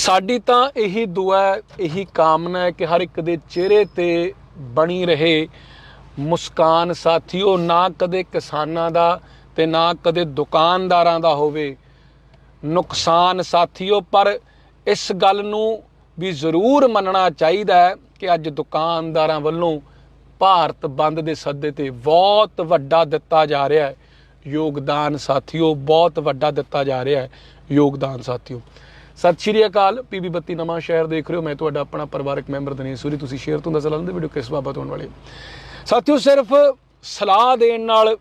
ਸਾਡੀ ਤਾਂ ਇਹੀ ਦੁਆ ਇਹੀ ਕਾਮਨਾ ਹੈ ਕਿ ਹਰ ਇੱਕ ਦੇ ਚਿਹਰੇ ਤੇ ਬਣੀ ਰਹੇ ਮੁਸਕਾਨ ਸਾਥੀਓ, ਨਾ ਕਦੇ ਕਿਸਾਨਾਂ ਦਾ ਤੇ ਨਾ ਕਦੇ ਦੁਕਾਨਦਾਰਾਂ ਦਾ ਹੋਵੇ ਨੁਕਸਾਨ ਸਾਥੀਓ, ਪਰ ਇਸ ਗੱਲ ਨੂੰ ਵੀ ਜ਼ਰੂਰ ਮੰਨਣਾ ਚਾਹੀਦਾ ਹੈ ਕਿ ਅੱਜ ਦੁਕਾਨਦਾਰਾਂ ਵੱਲੋਂ ਭਾਰਤ ਬੰਦ ਦੇ ਸੱਦੇ ਤੇ ਬਹੁਤ ਵੱਡਾ ਦਿੱਤਾ ਜਾ ਰਿਹਾ ਹੈ। ਯੋਗਦਾਨ ਸਾਥੀਓ, ਬਹੁਤ ਵੱਡਾ ਦਿੱਤਾ ਜਾ ਰਿਹਾ ਹੈ। ਯੋਗਦਾਨ ਸਾਥੀਓ ਸਤਿ ਸ਼੍ਰੀ ਅਕਾਲ ਪੀਬੀ ਬੱਤੀ ਨਵਾਂ ਸ਼ਹਿਰ ਦੇਖ ਰਹੇ ਹੋ। ਮੈਂ ਤੁਹਾਡਾ ਆਪਣਾ ਪਰਿਵਾਰਕ ਮੈਂਬਰ ਦਨੇਸ਼ ਸੂਰੀ। ਤੁਸੀਂ ਸ਼ੇਅਰ ਤੋਂ ਦੱਸ ਲੈਂਦੇ ਵੀਡੀਓ ਕਿਸ ਬਾਬਤ ਹੋਣ ਵਾਲੀ ਹੈ। ਸਾਥੀਓ, ਸਿਰਫ ਸਲਾਹ ਦੇਣ ਨਾਲ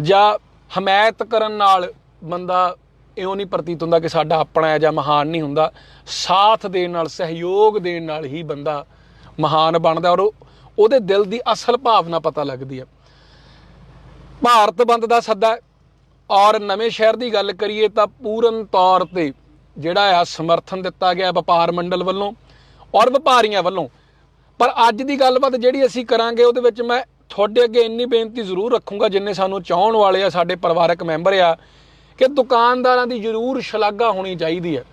ਜਾਂ ਹਮਾਇਤ ਕਰਨ ਨਾਲ ਬੰਦਾ ਇਉਂ ਨਹੀਂ ਪ੍ਰਤੀਤ ਹੁੰਦਾ ਕਿ ਸਾਡਾ ਆਪਣਾ ਹੈ ਜਾਂ ਮਹਾਨ ਨਹੀਂ ਹੁੰਦਾ। ਸਾਥ ਦੇਣ ਨਾਲ, ਸਹਿਯੋਗ ਦੇਣ ਨਾਲ ਹੀ ਬੰਦਾ ਮਹਾਨ ਬਣਦਾ ਔਰ ਉਹ- ਉਹਦੇ ਦਿਲ ਦੀ ਅਸਲ ਭਾਵਨਾ ਪਤਾ ਲੱਗਦੀ ਹੈ। ਭਾਰਤ ਬੰਦ ਦਾ ਸੱਦਾ ਔਰ ਨਵੇਂ ਸ਼ਹਿਰ ਦੀ ਗੱਲ ਕਰੀਏ ਤਾਂ ਪੂਰਨ ਤੌਰ ਤੇ ਜਿਹੜਾ ਆ ਸਮਰਥਨ ਦਿੱਤਾ ਗਿਆ ਵਪਾਰ ਮੰਡਲ ਵੱਲੋਂ ਔਰ ਵਪਾਰੀਆਂ ਵੱਲੋਂ। ਪਰ ਅੱਜ ਦੀ ਗੱਲਬਾਤ ਜਿਹੜੀ ਅਸੀਂ ਕਰਾਂਗੇ ਉਹਦੇ ਵਿੱਚ ਮੈਂ ਤੁਹਾਡੇ ਅੱਗੇ ਇੰਨੀ ਬੇਨਤੀ ਜ਼ਰੂਰ ਰੱਖੂੰਗਾ, ਜਿੰਨੇ ਸਾਨੂੰ ਚਾਹਣ ਵਾਲੇ ਆ, ਸਾਡੇ ਪਰਿਵਾਰਕ ਮੈਂਬਰ ਆ, ਕਿ ਦੁਕਾਨਦਾਰਾਂ ਦੀ ਜ਼ਰੂਰ ਸ਼ਲਾਘਾ ਹੋਣੀ ਚਾਹੀਦੀ ਹੈ।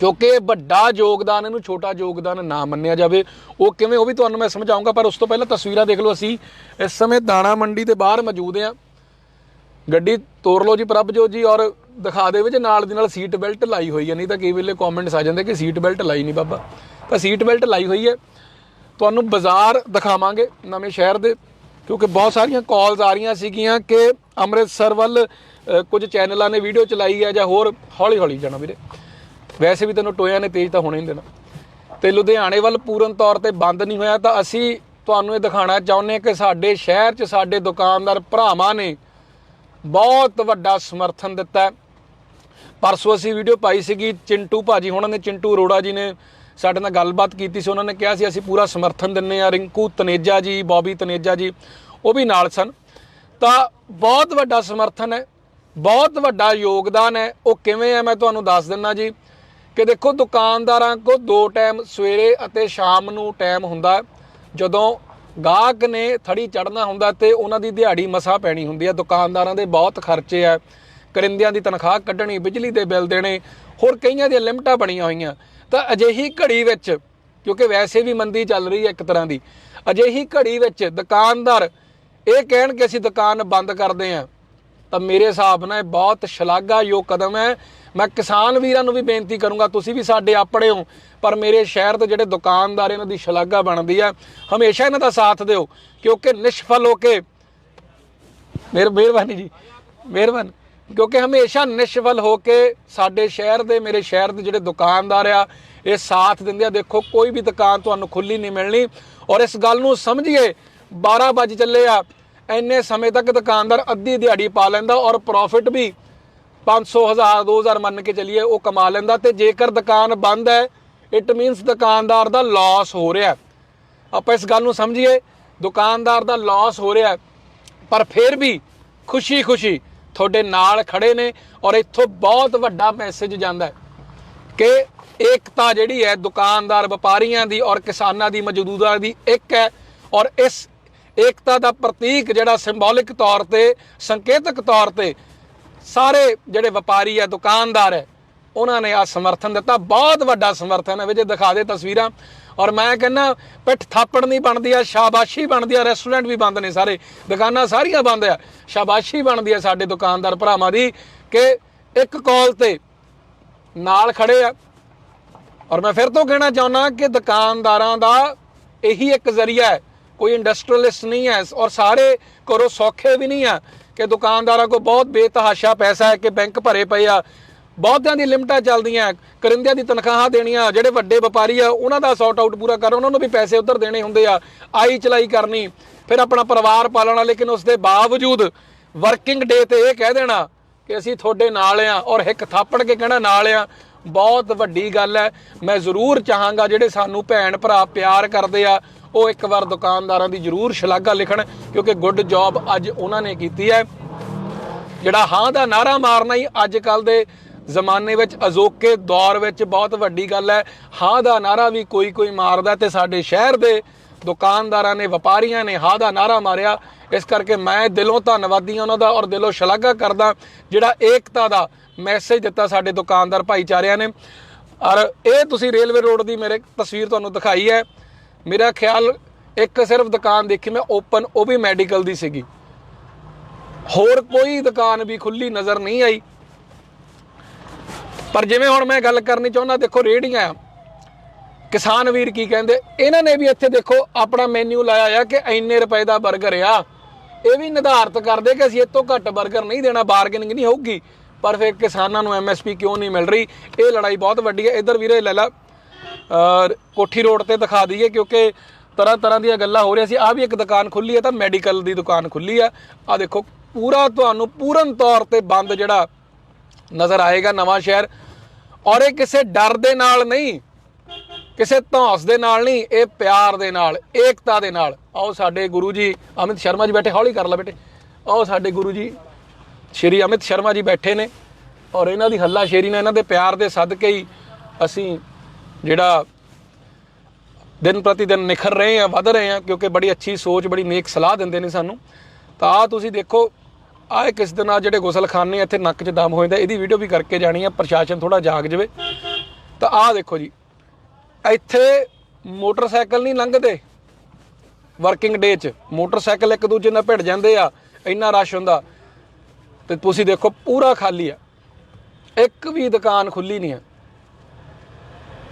ਕਿਉਂਕਿ ਵੱਡਾ ਯੋਗਦਾਨ, ਇਹਨੂੰ ਛੋਟਾ ਯੋਗਦਾਨ ਨਾ ਮੰਨਿਆ ਜਾਵੇ। ਉਹ ਕਿਵੇਂ, ਉਹ ਵੀ ਤੁਹਾਨੂੰ ਮੈਂ ਸਮਝਾਉਂਗਾ, ਪਰ ਉਸ ਤੋਂ ਪਹਿਲਾਂ ਤਸਵੀਰਾਂ ਦੇਖ ਲਓ ਅਸੀਂ। ਇਸ ਸਮੇਂ ਦਾਣਾ ਮੰਡੀ ਦੇ ਬਾਹਰ ਮੌਜੂਦ ਹਾਂ। ਗੱਡੀ ਤੋਰ ਲਓ ਜੀ ਪ੍ਰਭਜੋਤ ਜੀ ਔਰ ਦਿਖਾ ਦੇ ਵਿੱਚ ਨਾਲ ਦੀ ਨਾਲ ਸੀਟ ਬੈਲਟ ਲਾਈ ਹੋਈ ਹੈ, ਨਹੀਂ ਤਾਂ ਕਈ ਵੇਲੇ ਕਮੈਂਟਸ ਆ ਜਾਂਦੇ ਕਿ ਸੀਟ ਬੈਲਟ ਲਾਈ ਨਹੀਂ ਬਾਬਾ। ਤਾਂ ਸੀਟ ਬੈਲਟ ਲਾਈ ਹੋਈ ਹੈ। ਤੁਹਾਨੂੰ ਬਾਜ਼ਾਰ ਦਿਖਾਵਾਂਗੇ ਨਵੇਂ ਸ਼ਹਿਰ ਦੇ, ਕਿਉਂਕਿ ਬਹੁਤ ਸਾਰੀਆਂ ਕਾਲਸ ਆ ਰਹੀਆਂ ਸੀਗੀਆਂ ਕਿ ਅੰਮ੍ਰਿਤਸਰ ਵੱਲ ਕੁਝ ਚੈਨਲਾਂ ਨੇ ਵੀਡੀਓ ਚਲਾਈ ਹੈ ਜਾਂ ਹੋਰ ਹੌਲੀ ਹੌਲੀ ਜਾਣਾ ਵੀਰੇ। ਵੈਸੇ ਵੀ ਤੈਨੂੰ ਟੋਇਆ ਨੇ ਤੇਜ਼ ਤਾਂ ਹੋਣਾ ਹੀ ਨਹੀਂ ਦੇਣਾ। ਤੇ ਲੁਧਿਆਣੇ ਵੱਲ ਪੂਰਨ ਤੌਰ ਤੇ ਬੰਦ ਨਹੀਂ ਹੋਇਆ ਤਾਂ ਅਸੀਂ ਤੁਹਾਨੂੰ ਇਹ ਦਿਖਾਣਾ ਚਾਹੁੰਦੇ ਹਾਂ ਕਿ ਸਾਡੇ ਸ਼ਹਿਰ 'ਚ ਸਾਡੇ ਦੁਕਾਨਦਾਰ ਭਰਾਵਾਂ ਨੇ ਬਹੁਤ ਵੱਡਾ ਸਮਰਥਨ ਦਿੱਤਾ ਹੈ। ਪਰਸੋਂ ਅਸੀਂ ਵੀਡੀਓ ਪਾਈ ਸੀਗੀ ਚਿੰਟੂ ਭਾਜੀ ਉਹਨਾਂ ਨੇ ਚਿੰਟੂ ਅਰੋੜਾ ਜੀ ਨੇ ਸਾਡੇ ਨਾਲ ਗੱਲਬਾਤ ਕੀਤੀ ਸੀ। ਉਹਨਾਂ ਨੇ ਕਿਹਾ ਸੀ, ਅਸੀਂ ਪੂਰਾ ਸਮਰਥਨ ਦਿੰਨੇ ਆ ਰਿੰਕੂ ਤਨੇਜਾ ਜੀ, ਬੌਬੀ ਤਨੇਜਾ ਜੀ, ਉਹ ਵੀ ਨਾਲ ਸਨ। ਤਾਂ ਬਹੁਤ ਵੱਡਾ ਸਮਰਥਨ ਹੈ, ਬਹੁਤ ਵੱਡਾ ਯੋਗਦਾਨ ਹੈ। ਉਹ ਕਿਵੇਂ ਹੈ, ਮੈਂ ਤੁਹਾਨੂੰ ਦੱਸ ਦਿੰਨਾ ਜੀ ਕਿ ਦੇਖੋ, ਦੁਕਾਨਦਾਰਾਂ ਕੋ ਦੋ ਟਾਈਮ ਸਵੇਰੇ ਅਤੇ ਸ਼ਾਮ ਨੂੰ ਟਾਈਮ ਹੁੰਦਾ ਜਦੋਂ ਗਾਹਕ ਨੇ ਥੜੀ ਚੜਨਾ ਹੁੰਦਾ ਤੇ ਉਹਨਾਂ ਦੀ ਦਿਹਾੜੀ ਮਸਾ ਪੈਣੀ ਹੁੰਦੀ ਹੈ ਦੁਕਾਨਦਾਰਾਂ ਦੇ ਬਹੁਤ ਖਰਚੇ ਆ। ਕਰਿੰਦਿਆਂ ਦੀ ਤਨਖਾਹ ਕੱਢਣੀ, ਬਿਜਲੀ ਦੇ ਬਿੱਲ ਦੇਣੇ, ਹੋਰ ਕਈਆਂ ਦੀਆਂ ਲਿਮਟਾਂ ਬਣੀਆਂ ਹੋਈਆਂ। ਤਾਂ ਅਜਿਹੀ ਘੜੀ ਵਿੱਚ, ਕਿਉਂਕਿ ਵੈਸੇ ਵੀ ਮੰਦੀ ਚੱਲ ਰਹੀ ਹੈ ਇੱਕ ਤਰ੍ਹਾਂ ਦੀ, ਅਜਿਹੀ ਘੜੀ ਵਿੱਚ ਦੁਕਾਨਦਾਰ ਇਹ ਕਹਿਣ ਕਿ ਅਸੀਂ ਦੁਕਾਨ ਬੰਦ ਕਰਦੇ ਹਾਂ। ਤਾਂ ਮੇਰੇ ਹਿਸਾਬ ਨਾਲ ਇਹ ਬਹੁਤ ਸ਼ਲਾਘਾਯੋਗ ਕਦਮ ਹੈ। ਮੈਂ ਕਿਸਾਨ ਵੀਰਾਂ ਨੂੰ ਵੀ ਬੇਨਤੀ ਕਰੂੰਗਾ, ਤੁਸੀਂ ਵੀ ਸਾਡੇ ਆਪਣੇ ਹੋ, ਪਰ ਮੇਰੇ ਸ਼ਹਿਰ ਦੇ ਜਿਹੜੇ ਦੁਕਾਨਦਾਰ, ਇਹਨਾਂ ਦੀ ਸ਼ਲਾਘਾ ਬਣਦੀ ਆ ਹਮੇਸ਼ਾ ਇਹਨਾਂ ਦਾ ਸਾਥ ਦਿਓ, ਕਿਉਂਕਿ ਨਿਸ਼ਫਲ ਹੋ ਕੇ ਮਿਹਰ ਮਿਹਰਬਾਨੀ ਜੀ, ਮਿਹਰਬਾਨੀ। ਕਿਉਂਕਿ ਹਮੇਸ਼ਾ ਨਿਸ਼ਫਲ ਹੋ ਕੇ ਸਾਡੇ ਸ਼ਹਿਰ ਦੇ, ਮੇਰੇ ਸ਼ਹਿਰ ਦੇ ਜਿਹੜੇ ਦੁਕਾਨਦਾਰ ਆ, ਇਹ ਸਾਥ ਦਿੰਦੇ ਆ। ਦੇਖੋ, ਕੋਈ ਵੀ ਦੁਕਾਨ ਤੁਹਾਨੂੰ ਖੁੱਲੀ ਨਹੀਂ ਮਿਲਣੀ। ਔਰ ਇਸ ਗੱਲ ਨੂੰ ਸਮਝੀਏ 12 ਵਜ ਚੱਲੇ ਆ। ਇੰਨੇ ਸਮੇਂ ਤੱਕ ਦੁਕਾਨਦਾਰ ਅੱਧੀ ਦਿਹਾੜੀ ਪਾ ਲੈਂਦਾ ਔਰ ਪ੍ਰੋਫਿਟ ਵੀ 500 1000 2000 ਮੰਨ ਕੇ ਚੱਲੀਏ ਉਹ ਕਮਾ ਲੈਂਦਾ ਤੇ ਜੇਕਰ ਦੁਕਾਨ ਬੰਦ ਹੈ ਇਟ ਮੀਨਸ ਦੁਕਾਨਦਾਰ ਦਾ ਲਾਸ ਹੋ ਰਿਹਾ ਆਪਾਂ ਇਸ ਗੱਲ ਨੂੰ ਸਮਝੀਏ, ਦੁਕਾਨਦਾਰ ਦਾ ਲਾਸ ਹੋ ਰਿਹਾ ਪਰ ਫਿਰ ਵੀ ਖੁਸ਼ੀ-ਖੁਸ਼ੀ ਤੁਹਾਡੇ ਨਾਲ ਖੜੇ ਨੇ ਔਰ ਇੱਥੋਂ ਬਹੁਤ ਵੱਡਾ ਮੈਸੇਜ ਜਾਂਦਾ ਹੈ ਕਿ ਏਕਤਾ ਜਿਹੜੀ ਹੈ ਦੁਕਾਨਦਾਰ, ਵਪਾਰੀਆਂ ਦੀ ਔਰ ਕਿਸਾਨਾਂ ਦੀ, ਮਜ਼ਦੂਰਾਂ ਦੀ ਇੱਕ ਹੈ ਔਰ ਇਸ ਏਕਤਾ ਦਾ ਪ੍ਰਤੀਕ ਜਿਹੜਾ ਸਿੰਬੋਲਿਕ ਤੌਰ ਤੇ, ਸੰਕੇਤਕ ਤੌਰ ਤੇ ਸਾਰੇ ਜਿਹੜੇ ਵਪਾਰੀ ਆ, ਦੁਕਾਨਦਾਰ ਹੈ ਉਹਨਾਂ ਨੇ ਆ ਸਮਰਥਨ ਦਿੱਤਾ। ਬਹੁਤ ਵੱਡਾ ਸਮਰਥਨ ਹੈ ਵੀ ਜੇ ਦਿਖਾ ਦੇ ਤਸਵੀਰਾਂ। ਔਰ ਮੈਂ ਕਹਿੰਦਾ, ਪਿੱਠ ਥਾਪੜ ਨਹੀਂ ਬਣਦੀ ਆ, ਸ਼ਾਬਾਸ਼ੀ ਬਣਦੀ ਆ ਰੈਸਟੋਰੈਂਟ ਵੀ ਬੰਦ ਨੇ ਸਾਰੇ, ਦੁਕਾਨਾਂ ਸਾਰੀਆਂ ਬੰਦ ਆ। ਸ਼ਾਬਾਸ਼ੀ ਬਣਦੀ ਆ ਸਾਡੇ ਦੁਕਾਨਦਾਰ ਭਰਾਵਾਂ ਦੀ ਕਿ ਇੱਕ ਕਾਲ ਤੇ ਨਾਲ ਖੜੇ ਆ। ਔਰ ਮੈਂ ਫਿਰ ਤੋਂ ਕਹਿਣਾ ਚਾਹੁੰਦਾ ਕਿ ਦੁਕਾਨਦਾਰਾਂ ਦਾ ਇਹੀ ਇੱਕ ਜ਼ਰੀਆ ਹੈ ਕੋਈ ਇੰਡਸਟਰੀਅਲਿਸਟ ਨਹੀਂ ਹੈ ਔਰ ਸਾਰੇ ਕਰੋ ਸੌਖੇ ਵੀ ਨਹੀਂ ਆ ਕਿ ਦੁਕਾਨਦਾਰਾਂ ਕੋ ਬਹੁਤ ਬੇਤਹਾਸ਼ਾ ਪੈਸਾ ਹੈ ਕਿ ਬੈਂਕ ਭਰੇ ਪਏ ਆ। ਬਹੁਤਿਆਂ ਦੀ ਲਿਮਟਾਂ ਚੱਲਦੀਆਂ ਕਰਿੰਦਿਆਂ ਦੀ ਤਨਖਾਹਾਂ ਦੇਣੀਆਂ, ਜਿਹੜੇ ਵੱਡੇ ਵਪਾਰੀ ਆ, ਉਹਨਾਂ ਦਾ ਸੌਟ ਆਊਟ ਪੂਰਾ ਕਰ ਉਹਨਾਂ ਨੂੰ ਵੀ ਪੈਸੇ ਉਧਰ ਦੇਣੇ ਹੁੰਦੇ ਆ, ਆਈ ਚਲਾਈ ਕਰਨੀ। ਫਿਰ ਆਪਣਾ ਪਰਿਵਾਰ ਪਾਲਣਾ ਲੇਕਿਨ ਉਸ ਦੇ ਬਾਵਜੂਦ ਵਰਕਿੰਗ ਡੇ ਤੇ ਇਹ ਕਹਿ ਦੇਣਾ ਕਿ ਅਸੀਂ ਤੁਹਾਡੇ ਨਾਲ ਆ ਔਰ ਇੱਕ ਥਾਪੜ ਕੇ ਕਹਿਣਾ ਨਾਲ ਆ। ਬਹੁਤ ਵੱਡੀ ਗੱਲ ਹੈ। ਮੈਂ ਜ਼ਰੂਰ ਚਾਹਾਂਗਾ ਜਿਹੜੇ ਸਾਨੂੰ ਭੈਣ ਭਰਾ ਪਿਆਰ ਕਰਦੇ ਆ ਉਹ ਇੱਕ ਵਾਰ ਦੁਕਾਨਦਾਰਾਂ ਦੀ ਜ਼ਰੂਰ ਸ਼ਲਾਘਾ ਲਿਖਣ, ਕਿਉਂਕਿ ਗੁੱਡ ਜੌਬ ਅੱਜ ਉਹਨਾਂ ਨੇ ਕੀਤੀ ਹੈ। ਜਿਹੜਾ ਹਾਂ ਦਾ ਨਾਰਾ ਮਾਰਨਾ ਹੀ ਅੱਜ ਕੱਲ ਦੇ ਜ਼ਮਾਨੇ ਵਿੱਚ, ਅਜੋਕੇ ਦੌਰ ਵਿੱਚ ਬਹੁਤ ਵੱਡੀ ਗੱਲ ਹੈ। ਹਾਂ ਦਾ ਨਾਰਾ ਵੀ ਕੋਈ ਕੋਈ ਮਾਰਦਾ ਤੇ ਸਾਡੇ ਸ਼ਹਿਰ ਦੇ ਦੁਕਾਨਦਾਰਾਂ ਨੇ, ਵਪਾਰੀਆਂ ਨੇ ਹਾਂ ਦਾ ਨਾਰਾ ਮਾਰਿਆ। ਇਸ ਕਰਕੇ ਮੈਂ ਦਿਲੋਂ ਧੰਨਵਾਦੀ ਹਾਂ ਉਹਨਾਂ ਦਾ ਔਰ ਦਿਲੋਂ ਸ਼ਲਾਘਾ ਕਰਦਾ, ਜਿਹੜਾ ਏਕਤਾ ਦਾ ਮੈਸੇਜ ਦਿੱਤਾ ਸਾਡੇ ਦੁਕਾਨਦਾਰ ਭਾਈਚਾਰਿਆਂ ਨੇ। ਔਰ ਇਹ ਤੁਸੀਂ ਰੇਲਵੇ ਰੋਡ ਦੀ ਮੇਰੇ ਤਸਵੀਰ ਤੁਹਾਨੂੰ ਦਿਖਾਈ ਹੈ। ਮੇਰਾ ਖਿਆਲ ਇੱਕ ਸਿਰਫ ਦੁਕਾਨ ਦੇਖੀ ਮੈਂ ਓਪਨ ਉਹ ਵੀ ਮੈਡੀਕਲ ਦੀ ਸੀਗੀ। ਹੋਰ ਕੋਈ ਦੁਕਾਨ ਵੀ ਖੁੱਲੀ ਨਜ਼ਰ ਨਹੀਂ ਆਈ। ਪਰ ਜਿਵੇਂ ਹੁਣ ਮੈਂ ਗੱਲ ਕਰਨੀ ਚਾਹੁੰਦਾ, ਦੇਖੋ ਰੇੜੀਆਂ ਆ। ਕਿਸਾਨ ਵੀਰ ਕੀ ਕਹਿੰਦੇ, ਇਹਨਾਂ ਨੇ ਵੀ ਇੱਥੇ ਦੇਖੋ ਆਪਣਾ ਮੈਨੂ ਲਾਇਆ ਆ ਕਿ ਇੰਨੇ ਰੁਪਏ ਦਾ 버ਗਰ ਆ। ਇਹ ਵੀ ਨਿਰਧਾਰਤ ਕਰਦੇ ਕਿ ਅਸੀਂ ਇਹ ਤੋਂ ਘੱਟ 버ਗਰ ਨਹੀਂ ਦੇਣਾ ਬਾਰਗੇਨਿੰਗ ਨਹੀਂ ਹੋਊਗੀ। ਪਰ ਫਿਰ ਕਿਸਾਨਾਂ ਨੂੰ ਐਮਐਸਪੀ ਕਿਉਂ ਨਹੀਂ ਮਿਲ ਰਹੀ? ਇਹ ਲੜਾਈ ਬਹੁਤ ਵੱਡੀ ਹੈ। ਇਧਰ ਵੀਰੇ ਲੈ ਲਾ ਕੋਠੀ ਰੋਡ ਤੇ ਦਿਖਾ ਦਈਏ ਕਿਉਂਕਿ ਤਰ੍ਹਾਂ ਤਰ੍ਹਾਂ ਦੀਆਂ ਗੱਲਾਂ ਹੋ ਰਹੀਆਂ ਸੀ। ਆ ਵੀ ਇੱਕ ਦੁਕਾਨ ਖੁੱਲੀ ਹੈ ਤਾਂ ਮੈਡੀਕਲ ਦੀ ਦੁਕਾਨ ਖੁੱਲੀ ਆ। ਆ ਦੇਖੋ, ਪੂਰਾ ਤੁਹਾਨੂੰ ਪੂਰਨ ਤੌਰ ਤੇ ਬੰਦ ਜਿਹੜਾ ਨਜ਼ਰ ਆਏਗਾ ਨਵਾਂ ਸ਼ਹਿਰ। ਔਰ ਇਹ ਕਿਸੇ ਡਰ ਦੇ ਨਾਲ ਨਹੀਂ, ਕਿਸੇ ਧੌਂਸ ਦੇ ਨਾਲ ਨਹੀਂ, ਇਹ ਪਿਆਰ ਦੇ ਨਾਲ, ਏਕਤਾ ਦੇ ਨਾਲ। ਆਓ ਸਾਡੇ ਗੁਰੂ ਜੀ, ਅਮਿਤ ਸ਼ਰਮਾ ਜੀ ਬੈਠੇ, ਹੌਲੀ ਕਰ ਲੈ ਬੇਟੇ। ਆਓ ਸਾਡੇ ਗੁਰੂ ਜੀ, ਸ਼੍ਰੀ ਅਮਿਤ ਸ਼ਰਮਾ ਜੀ ਬੈਠੇ ਨੇ। ਔਰ ਇਹਨਾਂ ਦੀ ਹੱਲਾ ਸ਼ੇਰੀ ਨਾਲ ਇਹਨਾਂ ਦੇ ਪਿਆਰ ਦੇ ਸਦਕੇ ਹੀ ਅਸੀਂ ਜਿਹੜਾ ਦਿਨ ਪ੍ਰਤੀ ਦਿਨ ਨਿਖਰ ਰਹੇ ਆ, ਵਧ ਰਹੇ ਆ, ਕਿਉਂਕਿ ਬੜੀ ਅੱਛੀ ਸੋਚ, ਬੜੀ ਨੇਕ ਸਲਾਹ ਦਿੰਦੇ ਨੇ ਸਾਨੂੰ। ਤਾਂ ਆ ਤੁਸੀਂ ਦੇਖੋ, ਆਹ ਕਿਸ ਦਿਨ ਆ ਜਿਹੜੇ ਗੁਸਲਖਾਨੇ ਇੱਥੇ ਨੱਕ 'ਚ ਦਮ ਹੋ ਜਾਂਦਾ ਇਹਦੀ ਵੀਡੀਓ ਵੀ ਕਰਕੇ ਜਾਣੀ ਆ, ਪ੍ਰਸ਼ਾਸਨ ਥੋੜਾ ਜਾਗ ਜਾਵੇ। ਤਾਂ ਆਹ ਦੇਖੋ ਜੀ, ਇੱਥੇ ਮੋਟਰਸਾਈਕਲ ਨਹੀਂ ਲੰਘਦੇ ਵਰਕਿੰਗ ਡੇ 'ਚ। ਮੋਟਰਸਾਈਕਲ ਇੱਕ ਦੂਜੇ ਨਾਲ ਭਿੜ ਜਾਂਦੇ ਆ, ਇੰਨਾ ਰਸ਼ ਹੁੰਦਾ। ਤੇ ਤੁਸੀਂ ਦੇਖੋ, ਪੂਰਾ ਖਾਲੀ ਆ। ਇੱਕ ਵੀ ਦੁਕਾਨ ਖੁੱਲੀ ਨਹੀਂ ਆ।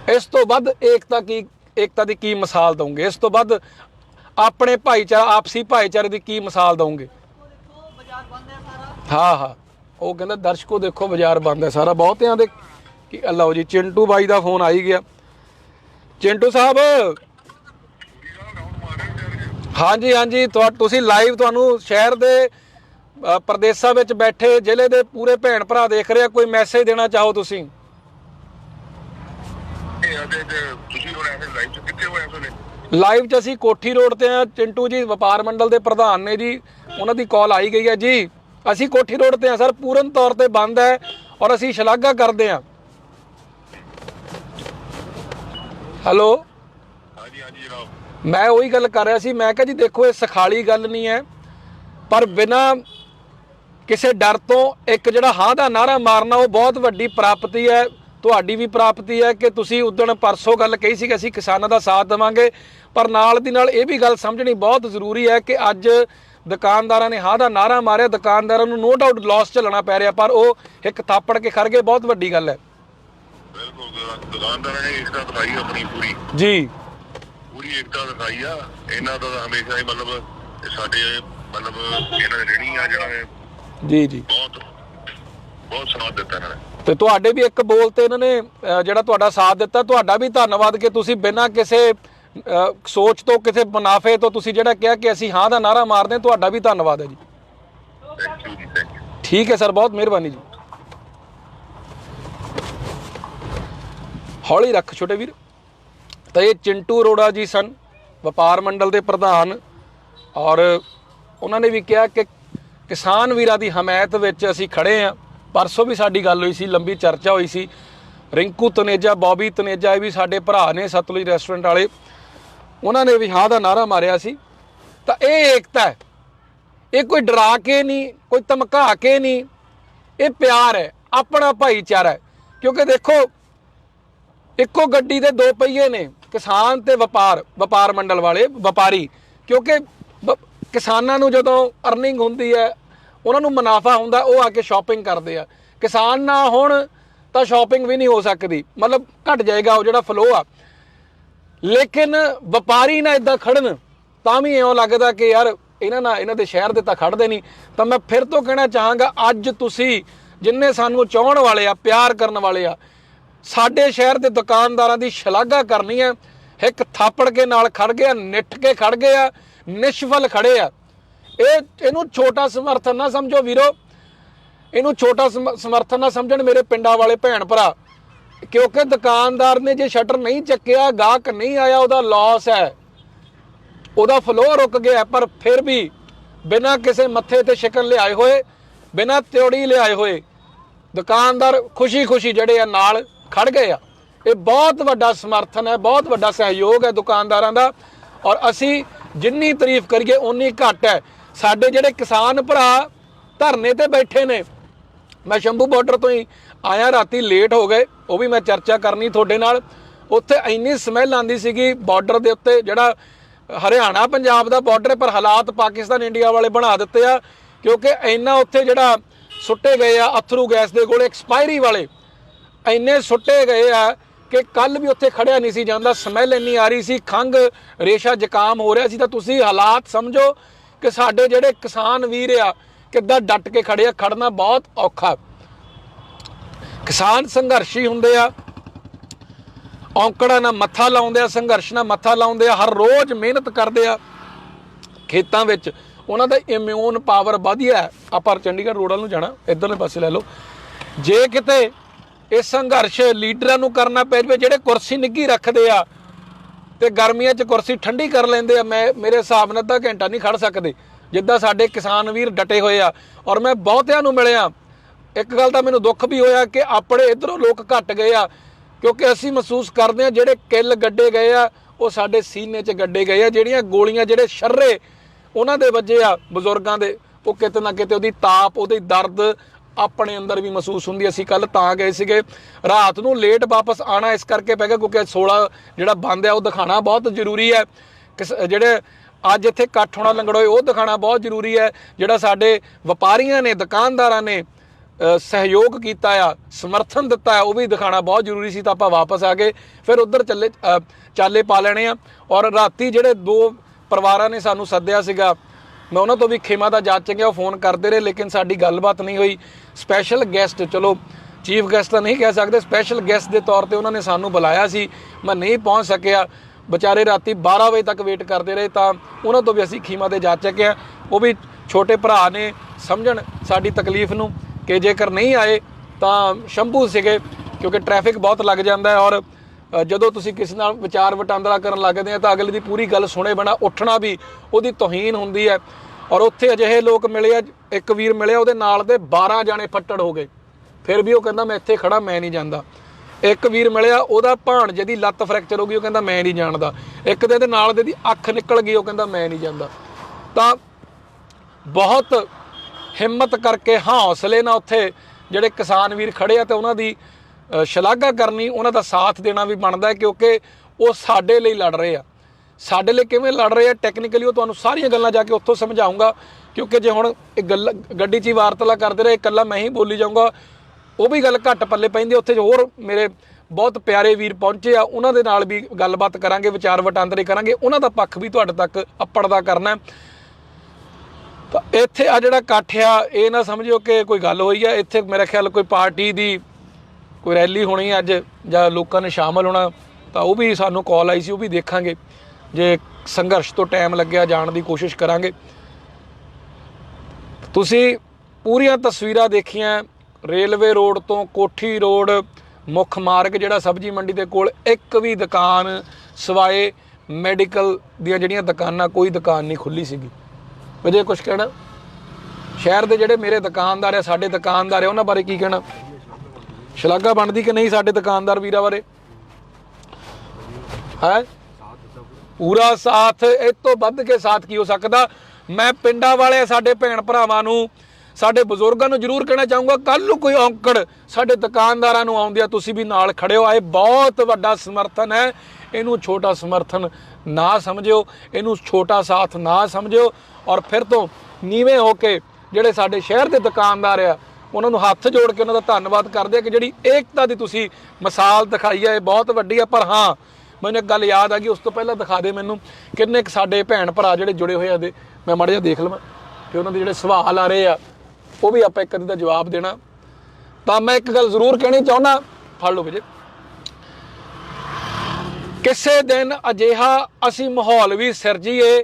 ਇਸ ਤੋਂ ਵੱਧ ਏਕਤਾ ਕੀ, ਏਕਤਾ ਦੀ ਕੀ ਮਿਸਾਲ ਦਵਾਂਗੇ ਇਸ ਤੋਂ ਵੱਧ ਆਪਣੇ ਭਾਈਚਾਰਾ, ਆਪਸੀ ਭਾਈਚਾਰੇ ਦੀ ਕੀ ਮਿਸਾਲ ਦਵਾਂਗੇ ਹਾਂ ਹਾਂ। ਉਹ ਕਹਿੰਦਾ, ਦਰਸ਼ਕੋ, ਦੇਖੋ, ਬਾਜ਼ਾਰ ਬੰਦ ਹੈ ਸਾਰਾ ਬਹੁਤਿਆਂ ਦੇ ਕਿ ਲਓ ਜੀ, ਚਿੰਟੂ ਬਾਈ ਦਾ ਫੋਨ ਆਈ ਗਿਆ। ਚਿੰਟੂ ਸਾਹਿਬ! ਹਾਂਜੀ ਹਾਂਜੀ ਤੁਸੀਂ ਲਾਈਵ ਤੁਹਾਨੂੰ ਸ਼ਹਿਰ ਦੇ ਪ੍ਰਦੇਸ਼ਾਂ ਵਿੱਚ ਬੈਠੇ, ਜ਼ਿਲ੍ਹੇ ਦੇ ਪੂਰੇ ਭੈਣ ਭਰਾ ਦੇਖ ਰਹੇ ਆ। ਕੋਈ ਮੈਸੇਜ ਦੇਣਾ ਚਾਹੋ ਤੁਸੀਂ? ਤੇ ਤੁਸੀਂ ਹੁਣ ਲਾਈਵ ਚ ਕਿੱਥੇ ਹੋਏ ਅਸਲੇ ਲਾਈਵ 'ਚ ਅਸੀਂ ਕੋਠੀ ਰੋਡ ਤੇ ਆ ਚਿੰਟੂ ਜੀ ਵਪਾਰ ਮੰਡਲ ਦੇ ਪ੍ਰਧਾਨ ਨੇ ਜੀ ਉਹਨਾਂ ਦੀ ਕਾਲ ਆਈ ਗਈ ਹੈ ਜੀ। ਅਸੀਂ ਕੋਠੀ ਰੋਡ ਤੇ ਆ ਸਰ ਪੂਰਨ ਤੌਰ ਤੇ ਬੰਦ ਹੈ ਔਰ ਅਸੀਂ ਸ਼ਲਾਘਾ ਕਰਦੇ ਆ ਹੈਲੋ ਹਾਂਜੀ ਹਾਂਜੀ ਜਨਾਬ। ਮੈਂ ਉਹੀ ਗੱਲ ਕਰ ਰਿਹਾ ਸੀ ਮੈਂ ਕਿਹਾ ਜੀ ਦੇਖੋ ਇਹ ਸਖਾਲੀ ਗੱਲ ਨਹੀਂ ਹੈ। ਪਰ ਬਿਨਾ ਕਿਸੇ ਡਰ ਤੋਂ ਇੱਕ ਜਿਹੜਾ ਹਾਂ ਦਾ ਨਾਰਾ ਮਾਰਨਾ ਉਹ ਬਹੁਤ ਵੱਡੀ ਪ੍ਰਾਪਤੀ ਹੈ। ਤੁਹਾਡੀ ਵੀ ਪ੍ਰਾਪਤੀ ਹੈ ਕਿ ਤੁਸੀਂ ਉਦਣ ਪਰਸੋਂ ਗੱਲ ਕਹੀ ਸੀ ਕਿ ਅਸੀਂ ਕਿਸਾਨਾਂ ਦਾ ਸਾਥ ਦੇਵਾਂਗੇ। ਪਰ ਨਾਲ ਦੀ ਨਾਲ ਇਹ ਵੀ ਗੱਲ ਸਮਝਣੀ ਬਹੁਤ ਜ਼ਰੂਰੀ ਹੈ ਕਿ ਅੱਜ ਦੁਕਾਨਦਾਰਾਂ ਨੇ ਹਾਂ ਦਾ ਨਾਰਾ ਮਾਰਿਆ। ਦੁਕਾਨਦਾਰਾਂ ਨੂੰ ਨੋ ਡਾਊਟ ਲਾਸ ਝੱਲਣਾ ਪੈ ਰਿਹਾ ਪਰ ਉਹ ਇੱਕ ਥਾਪੜ ਕੇ ਖੜ ਗਏ। ਬਹੁਤ ਵੱਡੀ ਗੱਲ ਹੈ। ਬਿਲਕੁਲ ਦੁਕਾ- ਦੁਕਾਨਦਾਰਾਂ ਨੇ ਏਕਤਾ ਦਿਖਾਈ ਆਪਣੀ ਪੂਰੀ। ਜੀ। ਪੂਰੀ ਏਕਤਾ ਦਿਖਾਈ ਆ। ਇਹਨਾਂ ਦਾ ਤਾਂ ਹਮੇਸ਼ਾ ਹੀ ਮਤਲਬ ਇਹ ਸਾਡੇ ਮਤਲਬ ਇਹਨਾਂ ਦੇ ਰੇੜੀ ਆ ਜਿਹੜਾ ਇਹ ਜੀ ਜੀ। ਬਹੁਤ ਬਹੁਤ ਸਾਥ ਦਿੱਤਾ ਇਹਨਾਂ ਨੇ। ਤੇ ਤੁਹਾਡੇ ਵੀ ਇੱਕ ਬੋਲ ਤੇ ਇਹਨਾਂ ਨੇ ਜਿਹੜਾ ਤੁਹਾਡਾ ਸਾਥ ਦਿੱਤਾ, ਤੁਹਾਡਾ ਵੀ ਧੰਨਵਾਦ ਕਿ ਤੁਸੀਂ ਬਿਨਾਂ ਕਿਸੇ ਸੋਚ ਤੋਂ, ਕਿਸੇ ਮੁਨਾਫੇ ਤੋਂ ਤੁਸੀਂ ਜਿਹੜਾ ਕਿਹਾ ਕਿ ਅਸੀਂ ਹਾਂ ਦਾ ਨਾਰਾ ਮਾਰਦੇ ਹਾਂ, ਤੁਹਾਡਾ ਵੀ ਧੰਨਵਾਦ ਹੈ ਜੀ। ਠੀਕ ਹੈ ਸਰ, ਬਹੁਤ ਮਿਹਰਬਾਨੀ ਜੀ। ਹੌਲੀ ਰੱਖ ਛੋਟੇ ਵੀਰ। ਤਾਂ ਇਹ ਚਿੰਟੂ ਅਰੋੜਾ ਜੀ ਸਨ, ਵਪਾਰ ਮੰਡਲ ਦੇ ਪ੍ਰਧਾਨ। ਔਰ ਉਹਨਾਂ ਨੇ ਵੀ ਕਿਹਾ ਕਿ ਕਿਸਾਨ ਵੀਰਾਂ ਦੀ ਹਮਾਇਤ ਵਿੱਚ ਅਸੀਂ ਖੜੇ ਆ ਪਰਸੋਂ ਵੀ ਸਾਡੀ ਗੱਲ ਹੋਈ ਸੀ, ਲੰਬੀ ਚਰਚਾ ਹੋਈ ਸੀ। ਰਿੰਕੂ ਤਨੇਜਾ, ਬੌਬੀ ਤਨੇਜਾ ਇਹ ਵੀ ਸਾਡੇ ਭਰਾ ਨੇ, ਸਤਲੁਜ ਰੈਸਟੋਰੈਂਟ ਵਾਲੇ। ਉਹਨਾਂ ਨੇ ਵੀ ਹਾਂ ਦਾ ਨਾਰਾ ਮਾਰਿਆ ਸੀ। ਤਾਂ ਇਹ ਏਕਤਾ ਹੈ। ਇਹ ਕੋਈ ਡਰਾ ਕੇ ਨਹੀਂ, ਕੋਈ ਧਮਕਾ ਕੇ ਨਹੀਂ। ਇਹ ਪਿਆਰ ਹੈ, ਆਪਣਾ ਭਾਈਚਾਰਾ ਹੈ। ਕਿਉਂਕਿ ਦੇਖੋ, ਇੱਕੋ ਗੱਡੀ ਦੇ ਦੋ ਪਹੀਏ ਨੇ, ਕਿਸਾਨ ਤੇ ਵਪਾਰ ਵਪਾਰ ਮੰਡਲ ਵਾਲੇ, ਵਪਾਰੀ। ਕਿਉਂਕਿ ਵ- ਕਿਸਾਨਾਂ ਨੂੰ ਜਦੋਂ ਅਰਨਿੰਗ ਹੁੰਦੀ ਹੈ ਉਹਨਾਂ ਨੂੰ ਮੁਨਾਫਾ ਹੁੰਦਾ, ਉਹ ਆ ਕੇ ਸ਼ਾਪਿੰਗ ਕਰਦੇ ਆ। ਕਿਸਾਨ ਨਾ ਹੋਣ ਤਾਂ ਸ਼ਾਪਿੰਗ ਵੀ ਨਹੀਂ ਹੋ ਸਕਦੀ। ਮਤਲਬ ਘਟ ਜਾਏਗਾ ਉਹ ਜਿਹੜਾ ਫਲੋ ਆ। ਲੇਕਿਨ ਵਪਾਰੀ ਨਾ ਇਦਾਂ ਖੜਨ, ਤਾਂ ਵੀ ਇਉਂ ਲੱਗਦਾ ਕਿ ਯਾਰ ਇਹਨਾਂ ਨਾਲ ਇਹਨਾਂ ਦੇ ਸ਼ਹਿਰ ਦੇ ਤਾਂ ਖੜਦੇ ਨਹੀਂ। ਤਾਂ ਮੈਂ ਫਿਰ ਤੋਂ ਕਹਿਣਾ ਚਾਹਾਂਗਾ, ਅੱਜ ਤੁਸੀਂ ਜਿੰਨੇ ਸਾਨੂੰ ਚਾਹਣ ਵਾਲੇ ਆ, ਪਿਆਰ ਕਰਨ ਵਾਲੇ ਆ, ਸਾਡੇ ਸ਼ਹਿਰ ਦੇ ਦੁਕਾਨਦਾਰਾਂ ਦੀ ਸ਼ਲਾਘਾ ਕਰਨੀ ਹੈ ਇੱਕ ਥਾਪੜ ਕੇ ਨਾਲ ਖੜ ਗਿਆ ਨਿੱਠ ਕੇ ਖੜ ਗਏ ਆ ਨਿਸ਼ਫਲ ਖੜੇ ਆ। ਇਹ ਇਹਨੂੰ ਛੋਟਾ ਸਮਰਥਨ ਨਾ ਸਮਝੋ ਵੀਰੋ। ਇਹਨੂੰ ਛੋਟਾ ਸਮ- ਸਮਰਥਨ ਨਾ ਸਮਝਣ ਮੇਰੇ ਪਿੰਡਾਂ ਵਾਲੇ ਭੈਣ ਭਰਾ। ਕਿਉਂਕਿ ਦੁਕਾਨਦਾਰ ਨੇ ਜੇ ਸ਼ਟਰ ਨਹੀਂ ਚੱਕਿਆ, ਗਾਹਕ ਨਹੀਂ ਆਇਆ, ਉਹਦਾ ਲਾਸ ਹੈ। ਉਹਦਾ ਫਲੋ ਰੁਕ ਗਿਆ, ਪਰ ਫਿਰ ਵੀ ਬਿਨਾਂ ਕਿਸੇ ਮੱਥੇ ਤੇ ਸ਼ਿਕਨ ਲਿਆਏ ਹੋਏ, ਬਿਨਾਂ ਤਿਉੜੀ ਲਿਆਏ ਹੋਏ, ਦੁਕਾਨਦਾਰ ਖੁਸ਼ੀ-ਖੁਸ਼ੀ ਜਿਹੜੇ ਆ ਨਾਲ ਖੜ ਗਏ ਆ। ਇਹ ਬਹੁਤ ਵੱਡਾ ਸਮਰਥਨ ਹੈ, ਬਹੁਤ ਵੱਡਾ ਸਹਿਯੋਗ ਹੈ ਦੁਕਾਨਦਾਰਾਂ ਦਾ। ਔਰ ਅਸੀਂ ਜਿੰਨੀ ਤਾਰੀਫ ਕਰੀਏ ਉਨੀ ਘੱਟ ਹੈ। ਸਾਡੇ ਜਿਹੜੇ ਕਿਸਾਨ ਭਰਾ ਧਰਨੇ ਤੇ ਬੈਠੇ ਨੇ, ਮੈਂ ਸ਼ੰਭੂ ਬਾਰਡਰ ਤੋਂ ਹੀ ਆਇਆ, ਰਾਤੀ ਲੇਟ ਹੋ ਗਏ, ਉਹ ਵੀ ਮੈਂ ਚਰਚਾ ਕਰਨੀ ਤੁਹਾਡੇ ਨਾਲ। ਉੱਥੇ ਇੰਨੀ ਸਮੈਲ ਆਂਦੀ ਸੀਗੀ ਬਾਰਡਰ ਦੇ ਉੱਤੇ, ਜਿਹੜਾ ਹਰਿਆਣਾ ਪੰਜਾਬ ਦਾ ਬਾਰਡਰ ਪਰ ਹਾਲਾਤ ਪਾਕਿਸਤਾਨ ਇੰਡੀਆ ਵਾਲੇ ਬਣਾ ਦਿੱਤੇ ਆ, ਕਿਉਂਕਿ ਇੰਨਾ ਉੱਥੇ ਜਿਹੜਾ ਸੁੱਟੇ ਗਏ ਆ, ਅਥਰੂ ਗੈਸ ਦੇ ਗੋਲੇ ਐਕਸਪਾਇਰੀ ਵਾਲੇ, ਇੰਨੇ ਸੁੱਟੇ ਗਏ ਆ ਕਿ ਕੱਲ ਵੀ ਉੱਥੇ ਖੜਿਆ ਨਹੀਂ ਸੀ ਜਾਂਦਾ ਸਮੈਲ ਇੰਨੀ ਆ ਰਹੀ ਸੀ ਖੰਗ ਰੇਸ਼ਾ ਜ਼ੁਕਾਮ ਹੋ ਰਿਹਾ ਸੀ, ਤਾਂ ਤੁਸੀਂ ਹਾਲਾਤ ਸਮਝੋ। ਕਿ ਸਾਡੇ ਜਿਹੜੇ ਕਿਸਾਨ ਵੀਰ ਆ, ਕਿੱਦਾਂ ਡਟ ਕੇ ਖੜੇ ਆ, ਖੜਨਾ ਬਹੁਤ ਔਖਾ। ਕਿਸਾਨ ਸੰਘਰਸ਼ੀ ਹੁੰਦੇ ਆ, ਔਂਕੜਾ ਨਾਲ ਮੱਥਾ ਲਾਉਂਦੇ ਆ, ਸੰਘਰਸ਼ ਨਾਲ ਮੱਥਾ ਲਾਉਂਦੇ ਆ, ਹਰ ਰੋਜ਼ ਮਿਹਨਤ ਕਰਦੇ ਆ। ਖੇਤਾਂ ਵਿੱਚ ਉਹਨਾਂ ਦਾ ਇਮਿਊਨ ਪਾਵਰ ਵਧੀਆ ਆਪਾਂ ਚੰਡੀਗੜ੍ਹ ਰੋਡ ਵੱਲ ਨੂੰ ਜਾਣਾ, ਇਧਰਲੇ ਪਾਸੇ ਲੈ ਲਓ। ਜੇ ਕਿਤੇ ਇਹ ਸੰਘਰਸ਼ ਲੀਡਰਾਂ ਨੂੰ ਕਰਨਾ ਪੈ ਜਾਵੇ, ਜਿਹੜੇ ਕੁਰਸੀ ਨਿੱਗੀ ਰੱਖਦੇ ਆ ਤੇ ਗਰਮੀਆਂ 'ਚ ਕੁਰਸੀ ਠੰਡੀ ਕਰ ਲੈਂਦੇ ਆ। ਮੈਂ ਮੇਰੇ ਹਿਸਾਬ ਨਾਲ ਅੱਧਾ ਘੰਟਾ ਨਹੀਂ ਖੜ ਸਕਦੇ, ਜਿੱਦਾਂ ਸਾਡੇ ਕਿਸਾਨ ਵੀਰ ਡਟੇ ਹੋਏ ਆ। ਔਰ ਮੈਂ ਬਹੁਤਿਆਂ ਨੂੰ ਮਿਲਿਆ। ਇੱਕ ਗੱਲ ਤਾਂ ਮੈਨੂੰ ਦੁੱਖ ਵੀ ਹੋਇਆ ਕਿ ਆਪਣੇ ਇਧਰੋਂ ਲੋਕ ਘਟ ਗਏ ਆ, ਕਿਉਂਕਿ ਅਸੀਂ ਮਹਿਸੂਸ ਕਰਦੇ ਆ ਜਿਹੜੇ ਕਿੱਲ ਗੱਡੇ ਗਏ ਆ, ਉਹ ਸਾਡੇ ਸੀਨੇ 'ਚ ਗੱਡੇ ਗਏ ਆ, ਜਿਹੜੀਆਂ ਗੋਲੀਆਂ, ਜਿਹੜੇ ਸ਼ਰਰੇ ਉਹਨਾਂ ਦੇ ਵੱਜੇ ਆ ਬਜ਼ੁਰਗਾਂ ਦੇ, ਉਹ ਕਿਤੇ ਨਾ ਕਿਤੇ ਉਹਦੀ ਤਾਪ, ਉਹਦੇ ਦਰਦ ਆਪਣੇ ਅੰਦਰ ਵੀ ਮਹਿਸੂਸ ਹੁੰਦੀ ਅਸੀਂ ਕੱਲ ਤਾਂ ਗਏ ਸੀਗੇ। ਰਾਤ ਨੂੰ ਲੇਟ ਵਾਪਸ ਆਣਾ ਇਸ ਕਰਕੇ ਪੈ ਗਿਆ ਕਿਉਂਕਿ 16 ਜਿਹੜਾ ਬੰਦ ਹੈ, ਉਹ ਦਿਖਾਣਾ ਬਹੁਤ ਜ਼ਰੂਰੀ ਹੈ। ਕਿਸ- ਜਿਹੜੇ ਅੱਜ ਇੱਥੇ ਇਕੱਠ ਹੋਣਾ ਲੰਗੜੋਏ, ਉਹ ਦਿਖਾਣਾ ਬਹੁਤ ਜ਼ਰੂਰੀ ਹੈ। ਜਿਹੜਾ ਸਾਡੇ ਵਪਾਰੀਆਂ ਨੇ, ਦੁਕਾਨਦਾਰਾਂ ਨੇ ਸਹਿਯੋਗ ਕੀਤਾ ਆ, ਸਮਰਥਨ ਦਿੱਤਾ ਆ, ਉਹ ਵੀ ਦਿਖਾਣਾ ਬਹੁਤ ਜ਼ਰੂਰੀ ਸੀ ਤਾਂ ਆਪਾਂ ਵਾਪਸ ਆ ਗਏ। ਫਿਰ ਉਧਰ ਚੱਲੇ ਚਾਲੇ ਪਾ ਲੈਣੇ ਆ। ਔਰ ਰਾਤੀ ਜਿਹੜੇ ਦੋ ਪਰਿਵਾਰਾਂ ਨੇ ਸਾਨੂੰ ਸੱਦਿਆ ਸੀਗਾ ਮੈਂ ਉਹਨਾਂ ਤੋਂ ਵੀ ਖੇਮਾ ਦਾ ਜਾਂਚ ਗਿਆ ਉਹ ਫੋਨ ਕਰਦੇ ਰਹੇ, ਲੇਕਿਨ ਸਾਡੀ ਗੱਲਬਾਤ ਨਹੀਂ ਹੋਈ। ਸਪੈਸ਼ਲ ਗੈਸਟ ਚਲੋ ਚੀਫ ਗੈਸਟ ਤਾਂ ਨਹੀਂ ਕਹਿ ਸਕਦੇ ਸਪੈਸ਼ਲ ਗੈਸਟ ਦੇ ਤੌਰ ਤੇ ਉਹਨਾਂ ਨੇ ਸਾਨੂੰ ਬੁਲਾਇਆ ਸੀ। ਮੈਂ ਨਹੀਂ ਪਹੁੰਚ ਸਕਿਆ। ਵਿਚਾਰੇ ਰਾਤੀ 12 ਵਜੇ ਤੱਕ ਵੇਟ ਕਰਦੇ ਰਹੇ, ਤਾਂ ਉਹਨਾਂ ਤੋਂ ਵੀ ਅਸੀਂ ਖੀਮਾ ਦੇ ਜਾ ਚੱਕਿਆ ਉਹ ਵੀ ਛੋਟੇ ਭਰਾ ਨੇ, ਸਮਝਣ ਸਾਡੀ ਤਕਲੀਫ ਨੂੰ ਕਿ ਜੇਕਰ ਨਹੀਂ ਆਏ, ਤਾਂ ਸ਼ੰਭੂ ਸੀਗੇ, ਕਿਉਂਕਿ ਟ੍ਰੈਫਿਕ ਬਹੁਤ ਲੱਗ ਜਾਂਦਾ ਹੈ ਔਰ ਜਦੋਂ ਤੁਸੀਂ ਕਿਸੇ ਨਾਲ ਵਿਚਾਰ ਵਟਾਂਦਰਾ ਕਰਨ ਲੱਗਦੇ ਆ ਤਾਂ ਅਗਲੇ ਦੀ ਪੂਰੀ ਗੱਲ ਸੁਣੇ ਬਣਾ ਉੱਠਣਾ ਵੀ ਉਹਦੀ ਤੋਹੀਨ ਹੁੰਦੀ ਹੈ। ਔਰ ਉੱਥੇ ਅਜਿਹੇ ਲੋਕ ਮਿਲੇ ਆ, ਇੱਕ ਵੀਰ ਮਿਲਿਆ, ਉਹਦੇ ਨਾਲ ਦੇ 12 ਜਾਣੇ ਫੱਟੜ ਹੋ ਗਏ। ਫਿਰ ਵੀ ਉਹ ਕਹਿੰਦਾ, ਮੈਂ ਇੱਥੇ ਖੜਾ, ਮੈਂ ਨਹੀਂ ਜਾਂਦਾ। ਇੱਕ ਵੀਰ ਮਿਲਿਆ, ਉਹਦਾ ਭਾਣਜੇ ਦੀ ਲੱਤ ਫ੍ਰੈਕਚਰ ਹੋ ਗਈ, ਉਹ ਕਹਿੰਦਾ, ਮੈਂ ਨਹੀਂ ਜਾਣਦਾ। ਇੱਕ ਦੇ ਨਾਲ ਦੇ ਦੀ ਅੱਖ ਨਿਕਲ ਗਈ, ਉਹ ਕਹਿੰਦਾ, ਮੈਂ ਨਹੀਂ ਜਾਂਦਾ। ਤਾਂ ਬਹੁਤ ਹਿੰਮਤ ਕਰਕੇ ਹੌਸਲੇ ਨਾਲ ਉੱਥੇ ਜਿਹੜੇ ਕਿਸਾਨ ਵੀਰ ਖੜੇ ਆ ਤੇ ਉਹਨਾਂ ਦੀ ਸ਼ਲਾਘਾ ਕਰਨੀ ਉਹਨਾਂ ਦਾ ਸਾਥ ਦੇਣਾ ਵੀ ਬਣਦਾ ਕਿਉਂਕਿ ਉਹ ਸਾਡੇ ਲਈ ਲੜ ਰਹੇ ਆ। ਸਾਡੇ ਲਈ ਕਿਵੇਂ ਲੜ ਰਹੇ ਆ? ਟੈਕਨੀਕਲੀ ਉਹ ਤੁਹਾਨੂੰ ਸਾਰੀਆਂ ਗੱਲਾਂ ਜਾ ਕੇ ਉੱਥੋਂ ਸਮਝਾਉਂਗਾ, ਕਿਉਂਕਿ ਜੇ ਹੁਣ ਇਹ ਗੱਲ ਗੱਡੀ 'ਚ ਹੀ ਵਾਰਤਾਲਾ ਕਰਦੇ ਰਹੇ, ਇਕੱਲਾ ਮੈਂ ਹੀ ਬੋਲੀ ਜਾਊਂਗਾ, ਉਹ ਵੀ ਗੱਲ ਘੱਟ ਪੱਲੇ ਪੈਂਦੀ ਉੱਥੇ ਹੋਰ ਮੇਰੇ ਬਹੁਤ ਪਿਆਰੇ ਵੀਰ ਪਹੁੰਚੇ ਆ, ਉਹਨਾਂ ਦੇ ਨਾਲ ਵੀ ਗੱਲਬਾਤ ਕਰਾਂਗੇ, ਵਿਚਾਰ ਵਟਾਂਦਰੇ ਕਰਾਂਗੇ। ਉਹਨਾਂ ਦਾ ਪੱਖ ਵੀ ਤੁਹਾਡੇ ਤੱਕ ਅੱਪੜਦਾ ਕਰਨਾ ਤਾਂ ਇੱਥੇ ਆ ਜਿਹੜਾ ਇਕੱਠ ਆ, ਇਹ ਨਾ ਸਮਝਿਓ ਕਿ ਕੋਈ ਗੱਲ ਹੋਈ ਆ। ਇੱਥੇ ਮੇਰੇ ਖਿਆਲ ਕੋਈ ਪਾਰਟੀ ਦੀ ਕੋਈ ਰੈਲੀ ਹੋਣੀ ਅੱਜ ਜਾਂ ਲੋਕਾਂ ਨੇ ਸ਼ਾਮਲ ਹੋਣਾ, ਤਾਂ ਉਹ ਵੀ ਸਾਨੂੰ ਕਾਲ ਆਈ ਸੀ, ਉਹ ਵੀ ਦੇਖਾਂਗੇ। ਜੇ ਸੰਘਰਸ਼ ਤੋਂ ਟਾਈਮ ਲੱਗਿਆ, ਜਾਣ ਦੀ ਕੋਸ਼ਿਸ਼ ਕਰਾਂਗੇ। ਤੁਸੀਂ ਪੂਰੀਆਂ ਤਸਵੀਰਾਂ ਦੇਖੀਆਂ, ਰੇਲਵੇ ਰੋਡ ਤੋਂ ਕੋਠੀ ਰੋਡ, ਮੁੱਖ ਮਾਰਗ ਜਿਹੜਾ ਸਬਜ਼ੀ ਮੰਡੀ ਦੇ ਕੋਲ, ਇੱਕ ਵੀ ਦੁਕਾਨ ਸਵਾਏ ਮੈਡੀਕਲ ਦੀਆਂ ਜਿਹੜੀਆਂ ਦੁਕਾਨਾਂ, ਕੋਈ ਦੁਕਾਨ ਨਹੀਂ ਖੁੱਲੀ ਸੀਗੀ। ਵਜੇ ਕੁਝ ਕਹਿਣਾ? ਸ਼ਹਿਰ ਦੇ ਜਿਹੜੇ ਮੇਰੇ ਦੁਕਾਨਦਾਰ ਆ, ਸਾਡੇ ਦੁਕਾਨਦਾਰ ਆ, ਉਹਨਾਂ ਬਾਰੇ ਕੀ ਕਹਿਣਾ? ਸ਼ਲਾਘਾ ਬਣਦੀ ਕਿ ਨਹੀਂ ਸਾਡੇ ਦੁਕਾਨਦਾਰ ਵੀਰਾਂ ਬਾਰੇ? ਹੈ? ਪੂਰਾ ਸਾਥ, ਇਹ ਤੋਂ ਵੱਧ ਕੇ ਸਾਥ ਕੀ ਹੋ ਸਕਦਾ? ਮੈਂ ਪਿੰਡਾਂ ਵਾਲੇ ਸਾਡੇ ਭੈਣ ਭਰਾਵਾਂ ਨੂੰ, ਸਾਡੇ ਬਜ਼ੁਰਗਾਂ ਨੂੰ ਜ਼ਰੂਰ ਕਹਿਣਾ ਚਾਹੂੰਗਾ ਕੱਲ ਨੂੰ ਕੋਈ ਔਂਕੜ ਸਾਡੇ ਦੁਕਾਨਦਾਰਾਂ ਨੂੰ ਆਉਂਦੀ ਆ, ਤੁਸੀਂ ਵੀ ਨਾਲ ਖੜੇ ਹੋ ਇਹ ਬਹੁਤ ਵੱਡਾ ਸਮਰਥਨ ਹੈ। ਇਹਨੂੰ ਛੋਟਾ ਸਮਰਥਨ ਨਾ ਸਮਝਿਓ, ਇਹਨੂੰ ਛੋਟਾ ਸਾਥ ਨਾ ਸਮਝਿਓ, ਔਰ ਫਿਰ ਤੋਂ ਨੀਵੇਂ ਹੋ ਕੇ ਜਿਹੜੇ ਸਾਡੇ ਸ਼ਹਿਰ ਦੇ ਦੁਕਾਨਦਾਰ ਆ ਉਹਨਾਂ ਨੂੰ ਹੱਥ ਜੋੜ ਕੇ ਉਹਨਾਂ ਦਾ ਧੰਨਵਾਦ ਕਰਦੇ ਆ ਕਿ ਜਿਹੜੀ ਏਕਤਾ ਦੀ ਤੁਸੀਂ ਮਿਸਾਲ ਦਿਖਾਈ ਹੈ ਇਹ ਬਹੁਤ ਵੱਡੀ ਹੈ ਪਰ ਹਾਂ, ਮੈਨੂੰ ਇੱਕ ਗੱਲ ਯਾਦ ਆ ਗਈ, ਉਸ ਤੋਂ ਪਹਿਲਾਂ ਦਿਖਾ ਦੇ ਮੈਨੂੰ ਕਿੰਨੇ ਕੁ ਸਾਡੇ ਭੈਣ ਭਰਾ ਜਿਹੜੇ ਜੁੜੇ ਹੋਏ ਆ ਦੇ। ਮੈਂ ਮਾੜਾ ਜਿਹਾ ਦੇਖ ਲਵਾਂ ਕਿ ਉਹਨਾਂ ਦੇ ਜਿਹੜੇ ਸਵਾਲ ਆ ਰਹੇ ਆ, ਉਹ ਵੀ ਆਪਾਂ ਇੱਕ ਅੱਧੇ ਦਾ ਜਵਾਬ ਦੇਣਾ। ਤਾਂ ਮੈਂ ਇੱਕ ਗੱਲ ਜ਼ਰੂਰ ਕਹਿਣੀ ਚਾਹੁੰਦਾ, ਫੜ ਲਓ ਵਿਜੇ ਕਿਸੇ ਦਿਨ ਅਜਿਹਾ ਅਸੀਂ ਮਾਹੌਲ ਵੀ ਸਿਰਜੀਏ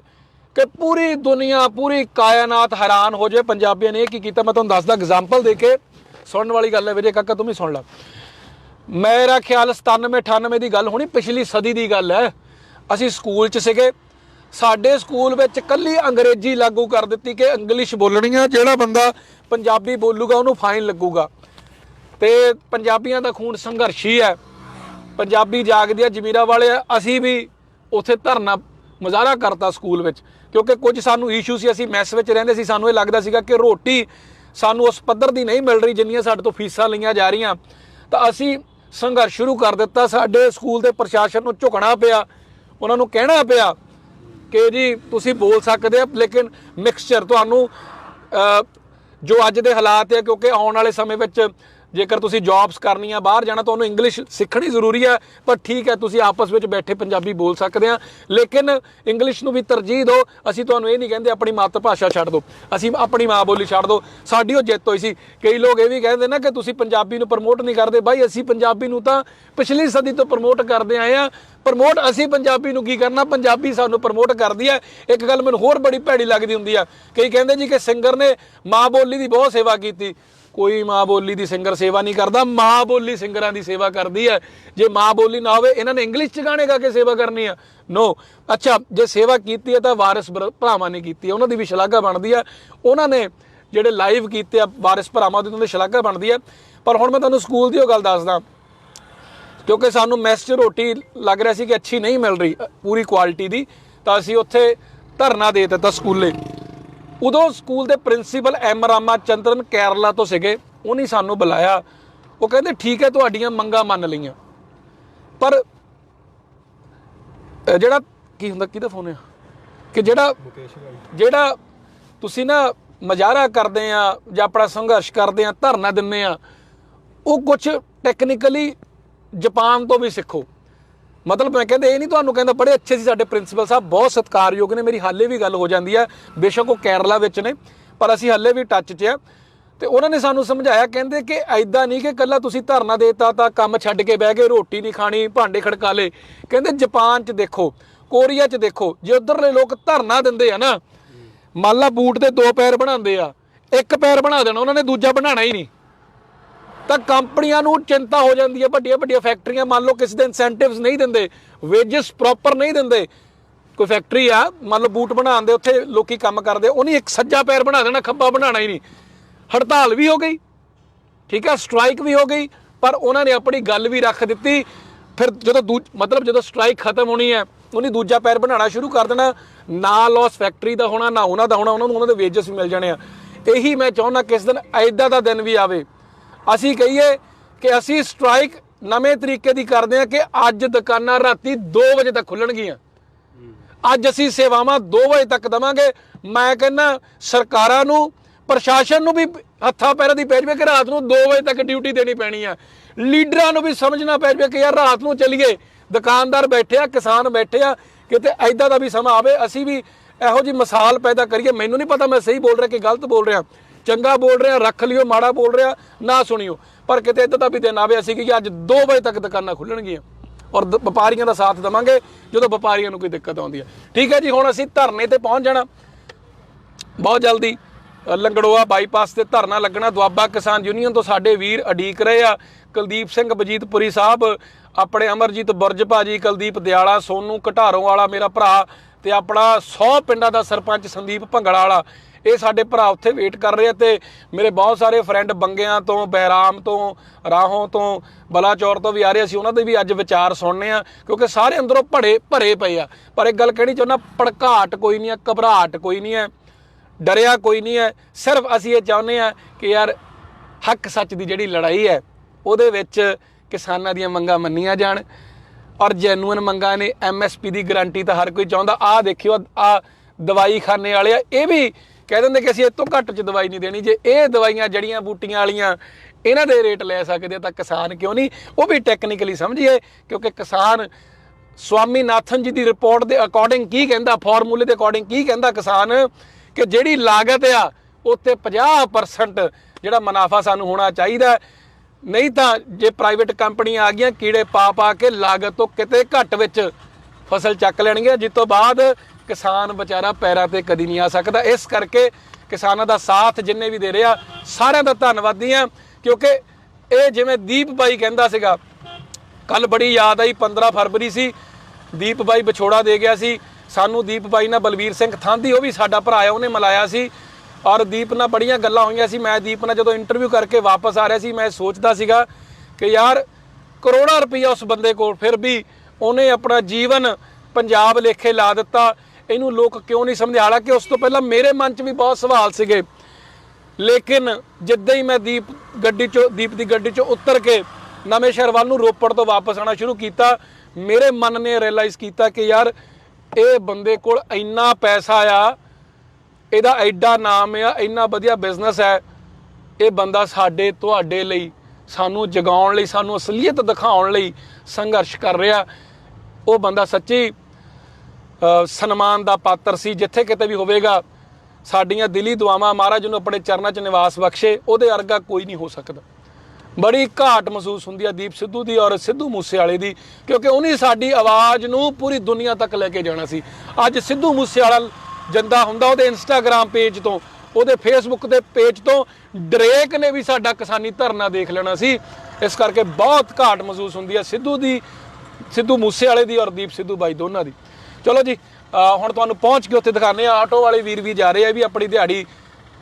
ਕਿ ਪੂਰੀ ਦੁਨੀਆ, ਪੂਰੀ ਕਾਇਨਾਤ ਹੈਰਾਨ ਹੋ ਜਾਏ ਪੰਜਾਬੀਆਂ ਨੇ ਇਹ ਕੀ ਕੀਤਾ? ਮੈਂ ਤੁਹਾਨੂੰ ਦੱਸਦਾ ਐਗਜ਼ਾਮਪਲ ਦੇ ਕੇ ਸੁਣਨ ਵਾਲੀ ਗੱਲ ਹੈ ਵੀਰੇ, ਕਾਕਾ ਤੂੰ ਵੀ ਸੁਣ ਲੈ। ਮੇਰਾ ਖਿਆਲ 97 98 ਦੀ ਗੱਲ ਹੋਣੀ, ਪਿਛਲੀ ਸਦੀ ਦੀ ਗੱਲ ਹੈ। ਅਸੀਂ ਸਕੂਲ 'ਚ ਸੀਗੇ। ਸਾਡੇ ਸਕੂਲ ਵਿੱਚ ਕੱਲੀ ਅੰਗਰੇਜ਼ੀ ਲਾਗੂ ਕਰ ਦਿੱਤੀ ਕਿ ਇੰਗਲਿਸ਼ ਬੋਲਣੀ ਆ, ਜਿਹੜਾ ਬੰਦਾ ਪੰਜਾਬੀ ਬੋਲੂਗਾ, ਉਹਨੂੰ ਫਾਈਨ ਲੱਗੂਗਾ। ਤੇ ਪੰਜਾਬੀਆਂ ਦਾ ਖੂਨ ਸੰਘਰਸ਼ੀ ਹੈ। ਪੰਜਾਬੀ ਜਾਗਦੀ ਆ, ਜ਼ਮੀਰਾ ਵਾਲੇ ਆ। ਅਸੀਂ ਵੀ ਉੱਥੇ ਧਰਨਾ ਮੁਜ਼ਾਹਰਾ ਕਰਤਾ ਸਕੂਲ ਵਿੱਚ। ਕਿਉਂਕਿ ਕੁਝ ਸਾਨੂੰ ਇਸ਼ੂ ਸੀ, ਅਸੀਂ ਮੈਸ ਵਿੱਚ ਰਹਿੰਦੇ ਸੀ, ਸਾਨੂੰ ਇਹ ਲੱਗਦਾ ਸੀਗਾ ਕਿ ਰੋਟੀ ਸਾਨੂੰ ਉਸ ਪੱਧਰ ਦੀ ਨਹੀਂ ਮਿਲ ਰਹੀ ਜਿੰਨੀਆਂ ਸਾਡੇ ਤੋਂ ਫੀਸਾਂ ਲਈਆਂ ਜਾ ਰਹੀਆਂ। ਤਾਂ ਅਸੀਂ ਸੰਘਰਸ਼ ਸ਼ੁਰੂ ਕਰ ਦਿੱਤਾ। ਸਾਡੇ ਸਕੂਲ ਦੇ ਪ੍ਰਸ਼ਾਸਨ ਨੂੰ ਝੁਕਣਾ ਪਿਆ। ਉਹਨਾਂ ਨੂੰ ਕਹਿਣਾ ਪਿਆ ਕਿ ਜੀ, ਤੁਸੀਂ ਬੋਲ ਸਕਦੇ ਆ, ਲੇਕਿਨ ਮਿਕਸਚਰ ਤੁਹਾਨੂੰ ਜੋ ਅੱਜ ਦੇ ਹਾਲਾਤ ਹੈ ਕਿਉਂਕਿ ਆਉਣ ਵਾਲੇ ਸਮੇਂ ਵਿੱਚ ਜੇਕਰ ਤੁਸੀਂ ਜੌਬਸ ਕਰਨੀਆਂ ਬਾਹਰ ਜਾਣਾ, ਤੁਹਾਨੂੰ ਇੰਗਲਿਸ਼ ਸਿੱਖਣੀ ਜ਼ਰੂਰੀ ਹੈ, ਪਰ ਠੀਕ ਹੈ, ਤੁਸੀਂ ਆਪਸ ਵਿੱਚ ਬੈਠੇ ਪੰਜਾਬੀ ਬੋਲ ਸਕਦੇ ਆ ਲੇਕਿਨ ਇੰਗਲਿਸ਼ ਨੂੰ ਵੀ ਤਰਜੀਹ ਦਿਓ। ਅਸੀਂ ਤੁਹਾਨੂੰ ਇਹ ਨਹੀਂ ਕਹਿੰਦੇ ਆਪਣੀ ਮਾਤਰ ਭਾਸ਼ਾ ਛੱਡ ਦਿਓ। ਅਸੀਂ ਆਪਣੀ ਮਾਂ ਬੋਲੀ ਛੱਡ ਦਿਓ। ਸਾਡੀ ਉਹ ਜਿੱਤ ਹੋਈ ਸੀ। ਕਈ ਲੋਕ ਇਹ ਵੀ ਕਹਿੰਦੇ ਨਾ ਕਿ ਤੁਸੀਂ ਪੰਜਾਬੀ ਨੂੰ ਪ੍ਰਮੋਟ ਨਹੀਂ ਕਰਦੇ। ਬਾਈ, ਅਸੀਂ ਪੰਜਾਬੀ ਨੂੰ ਤਾਂ ਪਿਛਲੀ ਸਦੀ ਤੋਂ ਪ੍ਰਮੋਟ ਕਰਦੇ ਆਏ ਆ ਪ੍ਰਮੋਟ ਅਸੀਂ ਪੰਜਾਬੀ ਨੂੰ ਕੀ ਕਰਨਾ? ਪੰਜਾਬੀ ਸਾਨੂੰ ਪ੍ਰਮੋਟ ਕਰਦੀ ਹੈ। ਇੱਕ ਗੱਲ ਮੈਨੂੰ ਹੋਰ ਬੜੀ ਭੈੜੀ ਲੱਗਦੀ ਹੁੰਦੀ ਆ। ਕਈ ਕਹਿੰਦੇ ਜੀ ਕਿ ਸਿੰਗਰ ਨੇ ਮਾਂ ਬੋਲੀ ਦੀ ਬਹੁਤ ਸੇਵਾ ਕੀਤੀ। ਕੋਈ ਮਾਂ ਬੋਲੀ ਦੀ ਸਿੰਗਰ ਸੇਵਾ ਨਹੀਂ ਕਰਦਾ, ਮਾਂ ਬੋਲੀ ਸਿੰਗਰਾਂ ਦੀ ਸੇਵਾ ਕਰਦੀ ਹੈ। ਜੇ ਮਾਂ ਬੋਲੀ ਨਾ ਹੋਵੇ, ਇਹਨਾਂ ਨੇ ਇੰਗਲਿਸ਼ ਚ ਗਾਣੇ ਗਾ ਕੇ ਸੇਵਾ ਕਰਨੀ ਆ। ਨੋ ਅੱਛਾ, ਜੇ ਸੇਵਾ ਕੀਤੀ ਹੈ ਤਾਂ ਵਾਰਿਸ ਭਰਾਵਾਂ ਨੇ ਕੀਤੀ ਹੈ, ਉਹਨਾਂ ਦੀ ਵੀ ਸ਼ਲਾਘਾ ਬਣਦੀ ਹੈ। ਉਹਨਾਂ ਨੇ ਜਿਹੜੇ ਲਾਈਵ ਕੀਤੇ ਆ, ਵਾਰਿਸ ਭਰਾਵਾਂ ਦੀ, ਉਹਨਾਂ ਦੀ ਸ਼ਲਾਘਾ ਬਣਦੀ ਹੈ। ਪਰ ਹੁਣ ਮੈਂ ਤੁਹਾਨੂੰ ਸਕੂਲ ਦੀ ਉਹ ਗੱਲ ਦੱਸਦਾ। ਕਿਉਂਕਿ ਸਾਨੂੰ ਮੈਸ 'ਚ ਰੋਟੀ ਲੱਗ ਰਿਹਾ ਸੀ ਕਿ ਅੱਛੀ ਨਹੀਂ ਮਿਲ ਰਹੀ ਪੂਰੀ ਕੁਆਲਿਟੀ ਦੀ। ਤਾਂ ਅਸੀਂ ਉੱਥੇ ਧਰਨਾ ਦੇ ਦਿੱਤਾ ਸਕੂਲੇ। ਉਦੋਂ ਸਕੂਲ ਦੇ ਪ੍ਰਿੰਸੀਪਲ ਐਮ ਰਾਮਾ ਚੰਦਰਨ ਕੇਰਲਾ ਤੋਂ ਸੀਗੇ। ਉਹਨੇ ਸਾਨੂੰ ਬੁਲਾਇਆ। ਉਹ ਕਹਿੰਦੇ ਠੀਕ ਹੈ ਤੁਹਾਡੀਆਂ ਮੰਗਾਂ ਮੰਨ ਲਈਆਂ। ਪਰ ਜਿਹੜਾ ਕੀ ਹੁੰਦਾ ਕਿਹਦਾ ਫੋਨ ਹੈ ਕਿ ਜਿਹੜਾ ਜਿਹੜਾ ਤੁਸੀਂ ਨਾ ਮਜ਼ਾਰਾ ਕਰਦੇ ਆ ਜਾਂ ਆਪਣਾ ਸੰਘਰਸ਼ ਕਰਦੇ ਆ ਧਰਨਾ ਦਿੰਦੇ ਆ ਉਹ ਕੁਝ ਟੈਕਨੀਕਲੀ ਜਾਪਾਨ ਤੋਂ ਵੀ ਸਿੱਖੋ। ਮਤਲਬ ਮੈਂ ਕਹਿੰਦਾ ਇਹ ਨਹੀਂ ਤੁਹਾਨੂੰ ਕਹਿੰਦਾ ਬੜੇ ਅੱਛੇ ਸੀ ਸਾਡੇ ਪ੍ਰਿੰਸੀਪਲ ਸਾਹਿਬ, ਬਹੁਤ ਸਤਿਕਾਰਯੋਗ ਨੇ, ਮੇਰੀ ਹਾਲੇ ਵੀ ਗੱਲ ਹੋ ਜਾਂਦੀ ਹੈ ਬੇਸ਼ੱਕ ਉਹ ਕੇਰਲਾ ਵਿੱਚ ਨੇ, ਪਰ ਅਸੀਂ ਹਾਲੇ ਵੀ ਟੱਚ 'ਚ ਆ। ਤੇ ਉਹਨਾਂ ਨੇ ਸਾਨੂੰ ਸਮਝਾਇਆ, ਕਹਿੰਦੇ ਕਿ ਐਦਾਂ ਨਹੀਂ ਕਿ ਕੱਲਾ ਤੁਸੀਂ ਧਰਨਾ ਦੇਤਾ ਤਾਂ ਕੰਮ ਛੱਡ ਕੇ ਬਹਿ ਗਏ, ਰੋਟੀ ਨਹੀਂ ਖਾਣੀ, ਭਾਂਡੇ ਖੜਕਾ ਲਏ। ਕਹਿੰਦੇ ਜਾਪਾਨ 'ਚ ਦੇਖੋ, ਕੋਰੀਆ 'ਚ ਦੇਖੋ, ਜੇ ਉਧਰਲੇ ਲੋਕ ਧਰਨਾ ਦਿੰਦੇ ਆ ਨਾ, ਮੰਨ ਲਾ ਬੂਟ ਦੇ ਦੋ ਪੈਰ ਬਣਾਉਂਦੇ ਆ, ਇੱਕ ਪੈਰ ਬਣਾ ਦੇਣਾ, ਉਹਨਾਂ ਨੇ ਦੂਜਾ ਬਣਾਉਣਾ ਹੀ ਨਹੀਂ। ਤਾਂ ਕੰਪਨੀਆਂ ਨੂੰ ਚਿੰਤਾ ਹੋ ਜਾਂਦੀ ਹੈ, ਵੱਡੀਆਂ ਵੱਡੀਆਂ ਫੈਕਟਰੀਆਂ, ਮੰਨ ਲਓ ਕਿਸੇ ਦੇ ਇਨਸੈਂਟਿਵਸ ਨਹੀਂ ਦਿੰਦੇ ਵੇਜਸ ਪ੍ਰੋਪਰ ਨਹੀਂ ਦਿੰਦੇ। ਕੋਈ ਫੈਕਟਰੀ ਆ, ਮੰਨ ਲਓ ਬੂਟ ਬਣਾਉਣ ਦੇ ਉੱਥੇ ਲੋਕੀ ਕੰਮ ਕਰਦੇ, ਉਹਨੇ ਇੱਕ ਸੱਜਾ ਪੈਰ ਬਣਾ ਦੇਣਾ, ਖੱਬਾ ਬਣਾਉਣਾ ਹੀ ਨਹੀਂ। ਹੜਤਾਲ ਵੀ ਹੋ ਗਈ, ਠੀਕ ਆ ਸਟ੍ਰਾਈਕ ਵੀ ਹੋ ਗਈ, ਪਰ ਉਹਨਾਂ ਨੇ ਆਪਣੀ ਗੱਲ ਵੀ ਰੱਖ ਦਿੱਤੀ। ਫਿਰ ਜਦੋਂ ਦੂ, ਮਤਲਬ ਜਦੋਂ ਸਟ੍ਰਾਈਕ ਖਤਮ ਹੋਣੀ ਹੈ, ਉਹਨੇ ਦੂਜਾ ਪੈਰ ਬਣਾਉਣਾ ਸ਼ੁਰੂ ਕਰ ਦੇਣਾ, ਨਾ ਲਾਸ ਫੈਕਟਰੀ ਦਾ ਹੋਣਾ, ਨਾ ਉਹਨਾਂ ਦਾ ਹੋਣਾ, ਉਹਨਾਂ ਨੂੰ ਉਹਨਾਂ ਦੇ ਵੇਜਸ ਵੀ ਮਿਲ ਜਾਣੇ ਆ। ਇਹੀ ਮੈਂ ਚਾਹੁੰਦਾ, ਕਿਸ ਦਿਨ, ਐਦਾਂ ਦਾ ਦਿਨ ਵੀ ਆਵੇ। ਅਸੀਂ ਕਹੀਏ ਕਿ ਅਸੀਂ ਸਟ੍ਰਾਈਕ ਨਵੇਂ ਤਰੀਕੇ ਦੀ ਕਰਦੇ ਹਾਂ ਕਿ ਅੱਜ ਦੁਕਾਨਾਂ ਰਾਤੀ 2 ਵਜੇ ਤੱਕ ਖੁੱਲਣਗੀਆਂ। ਅੱਜ ਅਸੀਂ ਸੇਵਾਵਾਂ 2 ਵਜੇ ਤੱਕ ਦਵਾਂਗੇ। ਮੈਂ ਕਹਿੰਦਾ ਸਰਕਾਰਾਂ ਨੂੰ, ਪ੍ਰਸ਼ਾਸਨ ਨੂੰ ਵੀ ਹੱਥਾਂ ਪੈਰਾਂ ਦੀ ਪੈ ਜਾਵੇ ਕਿ ਰਾਤ ਨੂੰ 2 ਵਜੇ ਤੱਕ ਡਿਊਟੀ ਦੇਣੀ ਪੈਣੀ ਆ। ਲੀਡਰਾਂ ਨੂੰ ਵੀ ਸਮਝਣਾ ਪੈ ਜਾਵੇ ਕਿ ਯਾਰ ਰਾਤ ਨੂੰ ਚੱਲੀਏ। ਦੁਕਾਨਦਾਰ ਬੈਠੇ ਆ, ਕਿਸਾਨ ਬੈਠੇ ਆ, ਕਿਤੇ ਐਦਾਂ ਦਾ ਵੀ ਸਮਾਂ ਆਵੇ। ਅਸੀਂ ਵੀ ਇਹੋ ਜੀ ਮਿਸਾਲ ਪੈਦਾ ਕਰੀਏ। ਮੈਨੂੰ ਨਹੀਂ ਪਤਾ ਮੈਂ ਸਹੀ ਬੋਲ ਰਿਹਾ ਕਿ ਗਲਤ ਬੋਲ ਰਿਹਾ। ਚੰਗਾ ਬੋਲ ਰਿਹਾ, ਰੱਖ ਲਿਓ, ਮਾੜਾ ਬੋਲ ਰਿਹਾ, ਨਾ ਸੁਣਿਓ। ਪਰ ਕਿਤੇ ਇਦਾਂ ਦਾ ਵੀ ਦਿਨ ਆਵੇ ਅਸੀਂ ਕਿ ਅੱਜ 2 ਵਜੇ ਤੱਕ ਦੁਕਾਨਾਂ ਖੁੱਲਣਗੀਆਂ ਔਰ ਵਪਾਰੀਆਂ ਦਾ ਸਾਥ ਦੇਵਾਂਗੇ, ਜਦੋਂ ਵਪਾਰੀਆਂ ਨੂੰ ਕੋਈ ਦਿੱਕਤ ਆਉਂਦੀ ਹੈ। ਠੀਕ ਹੈ ਜੀ, ਹੁਣ ਅਸੀਂ ਧਰਨੇ ਤੇ ਪਹੁੰਚ ਜਾਣਾ। ਬਹੁਤ ਜਲਦੀ ਲੰਗੜੋਆ ਬਾਈਪਾਸ ਤੇ ਧਰਨਾ ਲੱਗਣਾ। ਦੁਆਬਾ ਕਿਸਾਨ ਯੂਨੀਅਨ ਤੋਂ ਸਾਡੇ ਵੀਰ ਅਡੀਕ ਰਹੇ ਆ। ਕੁਲਦੀਪ ਸਿੰਘ ਬਜੀਤਪੁਰੀ ਸਾਹਿਬ, ਆਪਣੇ ਅਮਰਜੀਤ ਬੁਰਜ ਭਾਜੀ, ਕੁਲਦੀਪ ਦਿਆਲਾ, ਸੋਨੂ ਘਟਾਰੋਂ ਵਾਲਾ ਮੇਰਾ ਭਰਾ ਤੇ ਆਪਣਾ 100 ਪਿੰਡਾਂ ਦਾ ਸਰਪੰਚ ਸੰਦੀਪ ਭੰਗੜਾ ਵਾਲਾ। ਇਹ ਸਾਡੇ ਭਰਾ ਉੱਥੇ ਵੇਟ ਕਰ ਰਹੇ ਆ ਤੇ ਮੇਰੇ ਬਹੁਤ ਸਾਰੇ ਫਰੈਂਡ ਬੰਗਿਆਂ ਤੋਂ, ਬਹਿਰਾਮ ਤੋਂ, ਰਾਹੋਂ ਤੋਂ, ਬਲਾਚੌਰ ਤੋਂ ਵੀ ਆ ਰਹੇ ਸੀ ਉਹਨਾਂ ਦੇ ਵੀ ਅੱਜ ਵਿਚਾਰ ਸੁਣਨੇ ਆ, ਕਿਉਂਕਿ ਸਾਰੇ ਅੰਦਰੋਂ ਭੜੇ, ਭਰੇ ਪਏ ਆ। ਪਰ ਇੱਕ ਗੱਲ ਕਹਿਣੀ ਚਾਹੁੰਦਾ ਭੜਕਾਟ ਕੋਈ ਨਹੀਂ ਆ, ਘਬਰਾਹਟ ਕੋਈ ਨਹੀਂ ਹੈ ਡਰਿਆ ਕੋਈ ਨਹੀਂ ਹੈ ਸਿਰਫ ਅਸੀਂ ਇਹ ਚਾਹੁੰਦੇ ਆ ਕਿ ਯਾਰ ਹੱਕ ਸੱਚ ਦੀ ਜਿਹੜੀ ਲੜਾਈ ਹੈ, ਉਹਦੇ ਵਿੱਚ ਕਿਸਾਨਾਂ ਦੀਆਂ ਮੰਗਾਂ ਮੰਨੀਆਂ ਜਾਣ ਔਰ ਜੈਨੂਇਨ ਮੰਗਾਂ ਨੇ ਐਮਐਸਪੀ ਦੀ ਗਾਰੰਟੀ ਤਾਂ ਹਰ ਕੋਈ ਚਾਹੁੰਦਾ। ਆਹ ਦੇਖਿਓ ਆ ਦਵਾਈ ਖਾਨੇ ਵਾਲੇ ਆ, ਇਹ ਵੀ ਕਹਿ ਦਿੰਦੇ ਕਿ ਅਸੀਂ ਇਹ ਤੋਂ ਘੱਟ ਚ ਦਵਾਈ ਨਹੀਂ ਦੇਣੀ। ਜੇ ਇਹ ਦਵਾਈਆਂ ਜੜੀਆਂ ਬੂਟੀਆਂ ਵਾਲੀਆਂ ਇਹਨਾਂ ਦੇ ਰੇਟ ਲੈ ਸਕਦੇ ਤਾਂ ਕਿਸਾਨ ਕਿਉਂ ਨਹੀਂ? ਉਹ ਵੀ ਟੈਕਨੀਕਲੀ ਸਮਝੀਏ, ਕਿਉਂਕਿ ਕਿਸਾਨ ਸਵਾਮੀਨਾਥਨ ਜੀ ਦੀ ਰਿਪੋਰਟ ਦੇ ਅਕੋਰਡਿੰਗ ਕੀ ਕਹਿੰਦਾ ਫਾਰਮੂਲੇ ਦੇ ਅਕੋਰਡਿੰਗ ਕੀ ਕਹਿੰਦਾ ਕਿਸਾਨ? ਕਿ ਜਿਹੜੀ ਲਾਗਤ ਆ ਉੱਤੇ 50% ਜਿਹੜਾ ਮੁਨਾਫਾ ਸਾਨੂੰ ਹੋਣਾ ਚਾਹੀਦਾ। ਨਹੀਂ ਤਾਂ ਜੇ ਪ੍ਰਾਈਵੇਟ ਕੰਪਨੀਆਂ ਆ ਗਈਆਂ, ਕੀੜੇ ਪਾ ਪਾ ਕੇ ਲਾਗਤ ਤੋਂ ਕਿਤੇ ਘੱਟ ਵਿੱਚ ਫਸਲ ਚੱਕ ਲੈਣਗੇ ਜਿਸ ਤੋਂ ਬਾਅਦ ਕਿਸਾਨ ਵਿਚਾਰਾ ਪੈਰਾਂ ਤੇ ਕਦੀ ਨਹੀਂ ਆ ਸਕਦਾ। ਇਸ ਕਰਕੇ ਕਿਸਾਨਾਂ ਦਾ ਸਾਥ ਜਿੰਨੇ ਵੀ ਦੇ ਰਿਹਾ, ਸਾਰਿਆਂ ਦਾ ਧੰਨਵਾਦੀ ਆ ਕਿਉਂਕਿ ਇਹ ਜਿਵੇਂ ਦੀਪ ਬਾਈ ਕਹਿੰਦਾ ਸੀਗਾ ਕੱਲ ਬੜੀ ਯਾਦ ਆਈ 15 ਫਰਵਰੀ ਸੀ, ਦੀਪ ਬਾਈ ਵਿਛੋੜਾ ਦੇ ਗਿਆ ਸੀ। ਸਾਨੂੰ ਦੀਪ ਬਾਈ ਨਾਲ ਬਲਵੀਰ ਸਿੰਘ ਥਾਂਦੀ, ਉਹ ਵੀ ਸਾਡਾ ਭਰਾ ਹੈ, ਉਹਨੇ ਮਿਲਾਇਆ ਸੀ। ਔਰ ਦੀਪ ਨਾਲ ਬੜੀਆਂ ਗੱਲਾਂ ਹੋਈਆਂ ਸੀ। ਮੈਂ ਦੀਪ ਨਾਲ ਜਦੋਂ ਇੰਟਰਵਿਊ ਕਰਕੇ ਵਾਪਸ ਆ ਰਿਹਾ ਸੀ, ਮੈਂ ਸੋਚਦਾ ਸੀਗਾ ਕਿ ਯਾਰ ਕਰੋੜਾਂ ਰੁਪਈਆ ਉਸ ਬੰਦੇ ਕੋਲ, ਫਿਰ ਵੀ ਉਹਨੇ ਆਪਣਾ ਜੀਵਨ ਪੰਜਾਬ ਲੇਖੇ ਲਾ ਦਿੱਤਾ। ਇਹਨੂੰ ਲੋਕ ਕਿਉਂ ਨਹੀਂ ਸਮਝਦੇ? ਹਾਲਾਂਕਿ ਉਸ ਤੋਂ ਪਹਿਲਾਂ ਮੇਰੇ ਮਨ 'ਚ ਵੀ ਬਹੁਤ ਸਵਾਲ ਸੀਗੇ। ਲੇਕਿਨ ਜਿੱਦਾਂ ਹੀ ਮੈਂ ਦੀਪ ਗੱਡੀ ਚੋਂ, ਦੀਪ ਦੀ ਗੱਡੀ ਚੋਂ ਉਤਰ ਕੇ ਨਵੇਂ ਸ਼ਹਿਰ ਵੱਲ ਨੂੰ ਰੋਪੜ ਤੋਂ ਵਾਪਸ ਆਣਾ ਸ਼ੁਰੂ ਕੀਤਾ, ਮੇਰੇ ਮਨ ਨੇ ਰਿਅਲਾਈਜ਼ ਕੀਤਾ ਕਿ ਯਾਰ, ਇਹ ਬੰਦੇ ਕੋਲ ਇੰਨਾ ਪੈਸਾ ਆ, ਇਹਦਾ ਐਡਾ ਨਾਮ ਆ, ਇੰਨਾ ਵਧੀਆ ਬਿਜ਼ਨਸ ਹੈ, ਇਹ ਬੰਦਾ ਸਾਡੇ, ਤੁਹਾਡੇ ਲਈ, ਸਾਨੂੰ ਜਗਾਉਣ ਲਈ, ਸਾਨੂੰ ਅਸਲੀਅਤ ਦਿਖਾਉਣ ਲਈ ਸੰਘਰਸ਼ ਕਰ ਰਿਹਾ। ਉਹ ਬੰਦਾ ਸੱਚੀ ਸਨਮਾਨ ਦਾ ਪਾਤਰ ਸੀ, ਜਿੱਥੇ ਕਿਤੇ ਵੀ ਹੋਵੇਗਾ, ਸਾਡੀਆਂ ਦਿਲੀ ਦੁਆਵਾਂ ਮਹਾਰਾਜ ਨੂੰ ਆਪਣੇ ਚਰਨਾਂ 'ਚ ਨਿਵਾਸ ਬਖਸ਼ੇ, ਉਹਦੇ ਅਰਗਾ ਕੋਈ ਨਹੀਂ ਹੋ ਸਕਦਾ। ਬੜੀ ਘਾਟ ਮਹਿਸੂਸ ਹੁੰਦੀ ਹੈ ਦੀਪ ਸਿੱਧੂ ਦੀ ਔਰ ਸਿੱਧੂ ਮੂਸੇਵਾਲੇ ਦੀ, ਕਿਉਂਕਿ ਉਹਨੇ ਸਾਡੀ ਆਵਾਜ਼ ਨੂੰ ਪੂਰੀ ਦੁਨੀਆ ਤੱਕ ਲੈ ਕੇ ਜਾਣਾ ਸੀ। ਅੱਜ ਸਿੱਧੂ ਮੂਸੇਵਾਲਾ ਜੰਦਾ ਹੁੰਦਾ ਉਹਦੇ ਇੰਸਟਾਗ੍ਰam ਪੇਜ ਤੋਂ, ਉਹਦੇ ਫੇਸਬੁੱਕ ਦੇ ਪੇਜ ਤੋਂ, ਡਰੇਕ ਨੇ ਵੀ ਸਾਡਾ ਕਿਸਾਨੀ ਧਰਨਾ ਦੇਖ ਲੈਣਾ ਸੀ। ਇਸ ਕਰਕੇ ਬਹੁਤ ਘਾਟ ਮਹਿਸੂਸ ਹੁੰਦੀ ਹੈ ਸਿੱਧੂ ਦੀ, ਸਿੱਧੂ ਮੂਸੇਵਾਲੇ ਦੀ ਔਰ ਦੀਪ ਸਿੱਧੂ ਬਾਈ ਦੋਨਾਂ ਦੀ। ਚਲੋ ਜੀ ਹੁਣ ਤੁਹਾਨੂੰ ਪਹੁੰਚ ਕੇ ਉੱਥੇ ਦਿਖਾਣੇ ਆ ਆਟੋ ਵਾਲੇ ਵੀਰ ਵੀ ਜਾ ਰਹੇ ਆ ਵੀ ਆਪਣੀ ਦਿਹਾੜੀ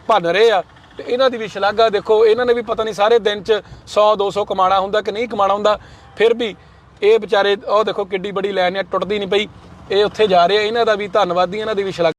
ਭੰਨ ਰਹੇ ਆ। ਤੇ ਇਹਨਾਂ ਦੀ ਵੀ ਸ਼ਲਾਘਾ ਦੇਖੋ, ਇਹਨਾਂ ਨੇ ਵੀ ਪਤਾ ਨਹੀਂ ਸਾਰੇ ਦਿਨ ਚ 100 200 ਕਮਾਣਾ ਹੁੰਦਾ ਕਿ ਨਹੀਂ ਕਮਾਣਾ ਹੁੰਦਾ। ਫਿਰ ਵੀ ਇਹ ਵਿਚਾਰੇ, ਉਹ ਦੇਖੋ ਕਿੱਡੀ ਬੜੀ ਲਾਈਨ ਆ, ਟੁੱਟਦੀ ਨਹੀਂ ਪਈ। ਇਹ ਉੱਥੇ ਜਾ ਰਹੇ ਆ, ਇਹਨਾਂ ਦਾ ਵੀ ਧੰਨਵਾਦੀ, ਇਹਨਾਂ ਦੀ ਵੀ ਸ਼ਲਾਘਾ